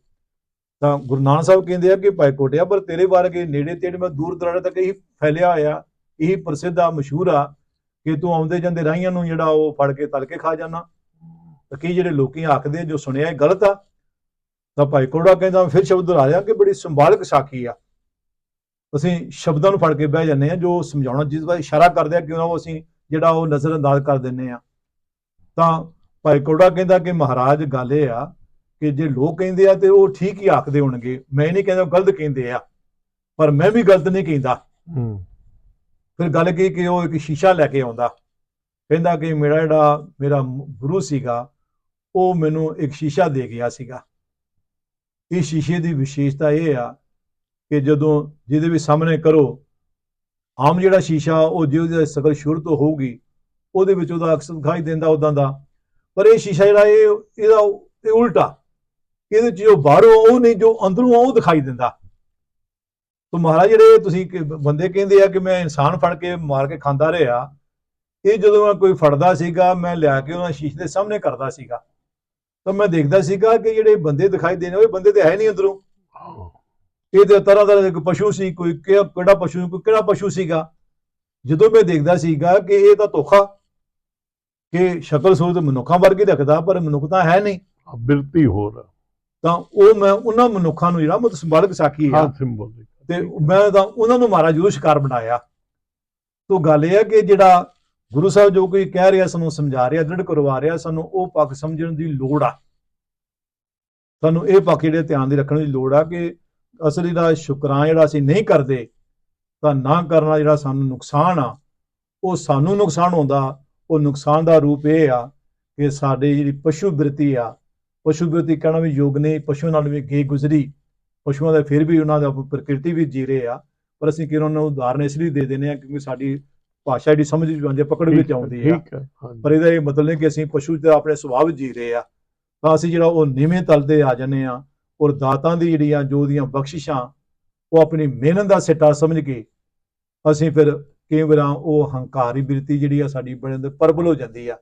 ਤਾਂ ਗੁਰੂ ਨਾਨਕ ਸਾਹਿਬ ਕਹਿੰਦੇ ਆ ਕਿ ਭਾਈ ਕੋਟਿਆ ਪਰ ਤੇਰੇ ਵਰਗੇ ਨੇੜੇ ਤੇੜੇ ਮੈਂ ਦੂਰ ਦਰਾਡੇ ਤੱਕ ਹੀ ਫੈਲਿਆ ਹੋਇਆ ਇਹ ਪ੍ਰਸਿੱਧ ਆ ਮਸ਼ਹੂਰ ਆ। ਕਿ ਤੂੰ ਆਉਂਦੇ ਜਾਂਦੇ ਰਾਹੀਆਂ ਨੂੰ ਜਿਹੜਾ ਉਹ ਫੜ ਕੇ ਤਲ ਕੇ ਖਾ ਜਾਣਾ ਤਾਂ ਕਈ ਜਿਹੜੇ ਲੋਕੀ ਆਖਦੇ ਜੋ ਸੁਣਿਆ ਇਹ ਗਲਤ ਆ, ਤਾਂ ਭਾਈ ਕੋੜਾ ਕਹਿੰਦਾ, ਫਿਰ ਸ਼ਬਦ ਦੁਹਰਾਇਆ ਕਿ ਬੜੀ ਸਿੰਬਾਲਕ ਸਾਖੀ ਆ। ਅਸੀਂ ਸ਼ਬਦਾਂ ਨੂੰ ਫੜ ਕੇ ਬਹਿ ਜਾਂਦੇ ਆ, ਜੋ ਸਮਝਾਉਣਾ ਜਿਸ ਵਾਰ ਇਸ਼ਾਰਾ ਕਰਦੇ ਆ ਕਿ ਉਹਨਾਂ ਅਸੀਂ ਜਿਹੜਾ ਉਹ ਨਜ਼ਰ ਅੰਦਾਜ਼ ਕਰ ਦਿੰਨੇ ਆ। ਤਾਂ ਭਾਈ ਕੋੜਾ ਕਹਿੰਦਾ ਕਿ ਮਹਾਰਾਜ, ਗੱਲ ਇਹ ਆ ਕਿ ਜੇ ਲੋਕ ਕਹਿੰਦੇ ਆ ਤੇ ਉਹ ਠੀਕ ਹੀ ਆਖਦੇ ਹੋਣਗੇ। ਮੈਂ ਨਹੀਂ ਕਹਿੰਦਾ ਗਲਤ ਕਹਿੰਦੇ ਆ, ਪਰ ਮੈਂ ਵੀ ਗਲਤ ਨਹੀਂ ਕਹਿੰਦਾ। ਫਿਰ ਗੱਲ ਕੀ ਕਿ ਉਹ ਇੱਕ ਸ਼ੀਸ਼ਾ ਲੈ ਕੇ ਆਉਂਦਾ। ਕਹਿੰਦਾ ਕਿ ਮੇਰਾ ਜਿਹੜਾ ਮੇਰਾ ਗੁਰੂ ਸੀਗਾ, ਉਹ ਮੈਨੂੰ ਇੱਕ ਸ਼ੀਸ਼ਾ ਦੇ ਗਿਆ ਸੀਗਾ। ਇਹ ਸ਼ੀਸ਼ੇ ਦੀ ਵਿਸ਼ੇਸ਼ਤਾ ਇਹ ਆ ਕਿ ਜਦੋਂ ਜਿਹਦੇ ਵੀ ਸਾਹਮਣੇ ਕਰੋ, ਆਮ ਜਿਹੜਾ ਸ਼ੀਸ਼ਾ ਉਹ ਜਿਹਦੇ ਸ਼ਕਲ ਸ਼ੁਰੂ ਤੋਂ ਹੋਊਗੀ, ਉਹਦੇ ਵਿੱਚ ਉਹਦਾ ਅਕਸਰ ਦਿਖਾਈ ਦਿੰਦਾ ਉਦਾਂ ਦਾ। ਪਰ ਇਹ ਸ਼ੀਸ਼ਾ ਜਿਹੜਾ ਇਹ, ਇਹਦਾ ਇਹ ਉਲਟਾ। ਇਹਦੇ ਚ ਜੋ ਬਾਹਰੋਂ ਉਹ ਨਹੀਂ, ਜੋ ਅੰਦਰੋਂ ਆ ਉਹ ਦਿਖਾਈ ਦਿੰਦਾ। ਤੋ ਮਹਾਰਾਜ ਜਿਹੜੇ ਤੁਸੀਂ ਬੰਦੇ ਕਹਿੰਦੇ ਆ ਕਿ ਮੈਂ ਇਨਸਾਨ ਫੜ ਕੇ ਮਾਰ ਕੇ ਖਾਂਦਾ ਰਿਹਾ ਇਹ ਜਦੋਂ ਮੈਂ ਕੋਈ ਫੜਦਾ ਸੀਗਾ ਮੈਂ ਲਿਆ ਕੇ ਉਹਨਾਂ ਸ਼ੀਸ਼ੇ ਦੇ ਸਾਹਮਣੇ ਕਰਦਾ ਸੀਗਾ। ਤਾਂ ਮੈਂ ਦੇਖਦਾ ਸੀਗਾ ਕਿ ਜਿਹੜੇ ਬੰਦੇ ਦਿਖਾਈ ਦੇਣੇ ਉਹ ਬੰਦੇ ਤੇ ਹੈ ਨਹੀਂ ਅੰਦਰੋਂ। ਇਹ ਤੇ ਤਰ੍ਹਾਂ ਤਰ੍ਹਾਂ ਦੇ ਪਸ਼ੂ ਸੀ ਕੋਈ ਕਿਹੜਾ ਪਸ਼ੂ ਕੋਈ ਕਿਹੜਾ ਪਸ਼ੂ ਸੀਗਾ। ਜਦੋਂ ਮੈਂ ਦੇਖਦਾ ਸੀਗਾ ਕਿ ਇਹ ਤਾਂ ਧੋਖਾ ਕਿ ਸ਼ਕਲ ਸੂਰਤ ਮਨੁੱਖਾਂ ਵਰਗੀ ਰੱਖਦਾ ਪਰ ਮਨੁੱਖਤਾ ਹੈ ਨਹੀਂ। ਬਿਰਤੀ ਹੋਰ। ਤਾਂ ਉਹ ਮੈਂ ਉਹਨਾਂ ਮਨੁੱਖਾਂ ਨੂੰ ਜਿਹੜਾ ਮਤ ਸੰਭਾਲਕ ਸਾਖੀ ਆ। ਹਾਂ ਸਿੰਬੋਲਿਕ ਤੇ ਮੈਂ ਤਾਂ ਉਹਨਾਂ ਨੂੰ ਮਹਾਰਾਜ ਜ਼ਰੂਰ ਸ਼ਿਕਾਰ ਬਣਾਇਆ, ਤੋਂ ਗੱਲ ਇਹ ਹੈ ਕਿ ਜਿਹੜਾ ਗੁਰੂ ਸਾਹਿਬ ਜੋ ਕੋਈ ਕਹਿ ਰਿਹਾ, ਸਾਨੂੰ ਸਮਝਾ ਰਿਹਾ, ਦ੍ਰਿੜ ਕਰਵਾ ਰਿਹਾ, ਸਾਨੂੰ ਉਹ ਪੱਖ ਸਮਝਣ ਦੀ ਲੋੜ ਆ। ਸਾਨੂੰ ਇਹ ਪੱਖ ਜਿਹੜੇ ਧਿਆਨ ਦੇ ਰੱਖਣ ਦੀ ਲੋੜ ਆ ਕਿ ਅਸਲੀ ਦਾ ਸ਼ੁਕਰਾਨ ਜਿਹੜਾ ਅਸੀਂ ਨਹੀਂ ਕਰਦੇ, ਤਾਂ ਨਾ ਕਰਨਾ ਜਿਹੜਾ ਸਾਨੂੰ ਨੁਕਸਾਨ ਆ, ਉਹ ਸਾਨੂੰ ਨੁਕਸਾਨ ਹੁੰਦਾ, ਉਹ ਨੁਕਸਾਨ ਦਾ ਰੂਪ ਇਹ ਆ ਕਿ ਸਾਡੇ ਜਿਹੜੀ ਪਸ਼ੂ ਬਿਰਤੀ ਆ, ਪਸ਼ੂ ਬਿਰਤੀ ਕਹਿਣਾ ਵੀ ਯੋਗ ਨਹੀਂ, ਪਸ਼ੂ ਨਾਲ ਵੀ ਗੇ ਗੁਜ਼ਰੀ ਪਸ਼ੂਆਂ ਦਾ ਫਿਰ ਵੀ ਉਹਨਾਂ ਦਾ ਪ੍ਰਕਿਰਤੀ ਵੀ ਜੀ ਰਹੇ ਆ। ਪਰ ਅਸੀਂ ਕਿ ਉਹਨਾਂ ਨੂੰ ਉਦਾਹਰਨ ਇਸ ਲਈ ਦੇ ਦਿੰਦੇ ਆ ਕਿਉਂਕਿ ਸਾਡੀ ਭਾਸ਼ਾ ਦੀ ਸਮਝ ਵਿੱਚ ਆਉਂਦੀ ਪਕੜ ਵਿੱਚ ਹੈ, ਆਉਂਦੀ ਆ। ਪਰ ਇਹਦਾ ਇਹ ਮਤਲਬ ਨਹੀਂ ਕਿ ਅਸੀਂ ਪਸ਼ੂ ਤੇ ਆਪਣੇ ਸੁਭਾਅ ਵਿੱਚ ਜੀ ਰਹੇ ਆ। ਤਾਂ ਅਸੀਂ ਜਿਹੜਾ ਉਹ ਨੀਵੇਂ ਤਲ ਤੇ ਆ ਜਾਂਦੇ ਆ ਔਰ ਦਾਤਾਂ ਦੀ ਜਿਹੜੀਆਂ ਜੋ ਦੀਆਂ ਬਖਸ਼ਿਸ਼ਾਂ ਉਹ ਆਪਣੀ ਮਿਹਨਤ ਦਾ ਸਿੱਟਾ ਸਮਝ ਕੇ ਅਸੀਂ ਫਿਰ ਕਈ ਵਾਰਾਂ ਉਹ ਹੰਕਾਰੀ ਬਿਰਤੀ ਜਿਹੜੀ ਆ ਸਾਡੀ ਬੜੇ ਅੰਦਰ ਪਰਬਲ ਹੋ ਜਾਂਦੀ ਆ।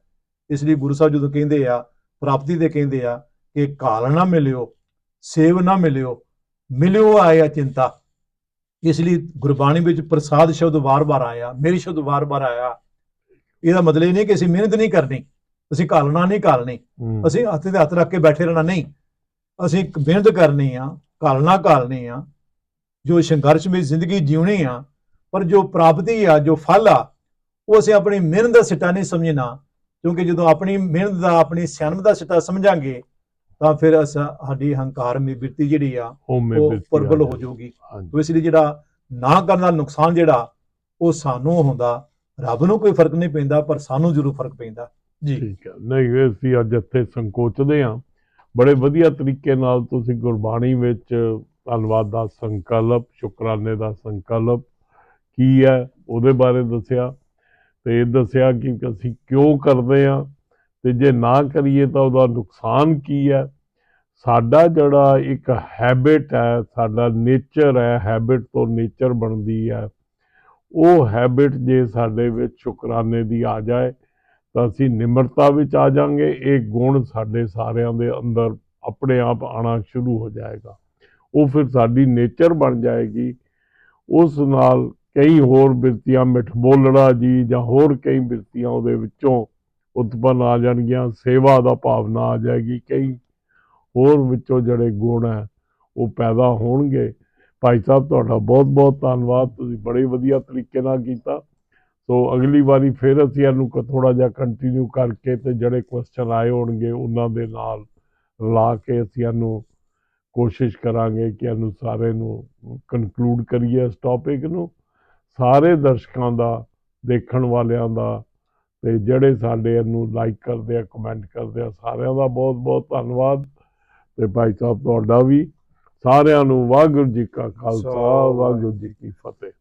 ਇਸ ਲਈ ਗੁਰੂ ਸਾਹਿਬ ਜਦੋਂ ਕਹਿੰਦੇ ਆ ਪ੍ਰਾਪਤੀ ਦੇ ਕਹਿੰਦੇ ਆ ਕਿ ਕਾਲ ਨਾ ਮਿਲਿਓ ਸੇਵ ਨਾ ਮਿਲਿਓ ਮਿਲਿਓ ਆਇਆ ਚਿੰਤਾ। ਇਸ ਲਈ ਗੁਰਬਾਣੀ ਵਿੱਚ ਪ੍ਰਸਾਦ ਸ਼ਬਦ ਵਾਰ-ਵਾਰ ਆਇਆ ਮੇਰੀ ਸ਼ਬਦ ਵਾਰ-ਵਾਰ ਆਇਆ। ਇਹਦਾ ਮਤਲਬ ਇਹ ਨਹੀਂ ਕਿ ਅਸੀਂ ਮਿਹਨਤ ਨਹੀਂ ਕਰਨੀ ਅਸੀਂ ਘਾਲਣਾ ਨਹੀਂ ਘਾਲਣੀ ਅਸੀਂ ਹੱਥ ਤੇ ਹੱਥ ਰੱਖ ਕੇ ਬੈਠੇ ਰਹਿਣਾ ਨਹੀਂ। ਅਸੀਂ ਮਿਹਨਤ ਕਰਨੀ ਆ ਘਾਲਣਾ ਘਾਲਣੀ ਆ। ਜੋ ਸੰਘਰਸ਼ਮਈ ਜ਼ਿੰਦਗੀ ਜਿਉਣੀ ਆ ਪਰ ਜੋ ਪ੍ਰਾਪਤੀ ਆ ਜੋ ਫਲ ਆ ਉਹ ਅਸੀਂ ਆਪਣੀ ਮਿਹਨਤ ਦਾ ਸਿੱਟਾ ਨਹੀਂ ਸਮਝਣਾ। ਕਿਉਂਕਿ ਜਦੋਂ ਆਪਣੀ ਮਿਹਨਤ ਦਾ ਆਪਣੀ ਸਿਆਣਪ ਦਾ ਸਿੱਟਾ ਸਮਝਾਂਗੇ ਤਾਂ ਫਿਰ ਅਸਾਂ ਸਾਡੀ ਹੰਕਾਰ ਮੀ ਬਿਰਤੀ ਜਿਹੜੀ ਆ ਉਹ ਪ੍ਰਬਲ ਆ ਹੋ। ਜਾਊਗੀ। ਤੋ ਇਸ ਲਈ ਜਿਹੜਾ ਨਾ ਕਰਨ ਦਾ ਨੁਕਸਾਨ ਜਿਹੜਾ ਉਹ ਸਾਨੂੰ ਹੁੰਦਾ। ਰੱਬ ਨੂੰ ਕੋਈ ਫ਼ਰਕ ਨਹੀਂ ਪੈਂਦਾ ਪਰ ਸਾਨੂੰ ਜ਼ਰੂਰ ਫ਼ਰਕ ਪੈਂਦਾ। ਜੀ। ਠੀਕ ਹੈ ਨਹੀਂ ਅਸੀਂ ਅੱਜ ਇੱਥੇ ਸੰਕੋਚਦੇ ਹਾਂ। ਬੜੇ ਵਧੀਆ ਤਰੀਕੇ ਨਾਲ ਤੁਸੀਂ ਗੁਰਬਾਣੀ ਵਿੱਚ ਧੰਨਵਾਦ ਦਾ ਸੰਕਲਪ ਸ਼ੁਕਰਾਨੇ ਦਾ ਸੰਕਲਪ ਕੀ ਹੈ ਉਹਦੇ ਬਾਰੇ ਦੱਸਿਆ। ਤੇ ਇਹ ਦੱਸਿਆ ਕਿ ਅਸੀਂ ਕਿਉਂ ਕਰਦੇ ਹਾਂ। ਤੇ ਜੇ ਨਾ ਕਰੀਏ ਤਾਂ ਉਹਦਾ ਨੁਕਸਾਨ ਕੀ ਹੈ? ਸਾਡਾ ਜਿਹੜਾ ਇੱਕ ਹੈਬਿਟ ਹੈ, ਸਾਡਾ ਨੇਚਰ ਹੈ ਹੈਬਿਟ ਤੋਂ ਨੇਚਰ ਬਣਦੀ ਹੈ। ਉਹ ਹੈਬਿਟ ਜੇ ਸਾਡੇ ਵਿੱਚ ਸ਼ੁਕਰਾਨੇ ਦੀ ਆ ਜਾਏ, ਤਾਂ ਅਸੀਂ ਨਿਮਰਤਾ ਵਿੱਚ ਆ ਜਾਾਂਗੇ। ਇਹ ਗੁਣ ਸਾਡੇ ਸਾਰਿਆਂ ਦੇ ਅੰਦਰ ਆਪਣੇ ਆਪ ਆਣਾ ਸ਼ੁਰੂ ਹੋ ਜਾਏਗਾ। ਉਹ ਫਿਰ ਸਾਡੀ ਨੇਚਰ ਬਣ ਜਾਏਗੀ। ਉਸ ਨਾਲ ਕਈ ਹੋਰ ਬਿਰਤੀਆਂ ਮਿੱਠਬੋਲੜਾ ਜੀ ਜਾਂ ਹੋਰ ਕਈ ਬਿਰਤੀਆਂ ਉਹਦੇ ਵਿੱਚੋਂ ਉਤਪੰਨ ਆ ਜਾਣਗੀਆਂ, ਸੇਵਾ ਦਾ ਭਾਵਨਾ ਆ ਜਾਏਗੀ। ਕਈ ਹੋਰ ਵਿੱਚੋਂ ਜਿਹੜੇ ਗੁਣ ਹੈ, ਉਹ ਪੈਦਾ ਹੋਣਗੇ। ਭਾਈ ਸਾਹਿਬ, ਤੁਹਾਡਾ ਬਹੁਤ ਬਹੁਤ ਧੰਨਵਾਦ। ਤੁਸੀਂ ਬੜੇ ਵਧੀਆ ਤਰੀਕੇ ਨਾਲ ਕੀਤਾ। ਸੋ ਅਗਲੀ ਵਾਰੀ ਫਿਰ ਅਸੀਂ ਇਹਨੂੰ ਥੋੜਾ ਜਿਹਾ ਕੰਟੀਨਿਊ ਕਰਕੇ ਤੇ ਜਿਹੜੇ ਕੁਐਸਚਨ ਆਏ ਹੋਣਗੇ, ਉਹਨਾਂ ਦੇ ਨਾਲ ਲਾ ਕੇ ਅਸੀਂ ਇਹਨੂੰ ਕੋਸ਼ਿਸ਼ ਕਰਾਂਗੇ ਕਿ ਇਹਨੂੰ ਸਾਰੇ ਨੂੰ ਕਨਕਲੂਡ ਕਰੀਏ ਇਸ ਟੌਪਿਕ ਨੂੰ। ਸਾਰੇ ਦਰਸ਼ਕਾਂ ਦਾ, ਦੇਖਣ ਵਾਲਿਆਂ ਦਾ ਤੇ ਜਿਹੜੇ ਸਾਡੇ ਇਹਨੂੰ ਲਾਈਕ ਕਰਦੇ ਆ ਕਮੈਂਟ ਕਰਦੇ ਆ ਸਾਰਿਆਂ ਦਾ ਬਹੁਤ ਬਹੁਤ ਧੰਨਵਾਦ। ਤੇ ਭਾਈ ਸਾਹਿਬ ਤੁਹਾਡਾ ਵੀ ਸਾਰਿਆਂ ਨੂੰ ਵਾਹਿਗੁਰੂ ਜੀ ਕਾ ਖਾਲਸਾ ਵਾਹਿਗੁਰੂ ਜੀ ਕੀ ਫਤਿਹ।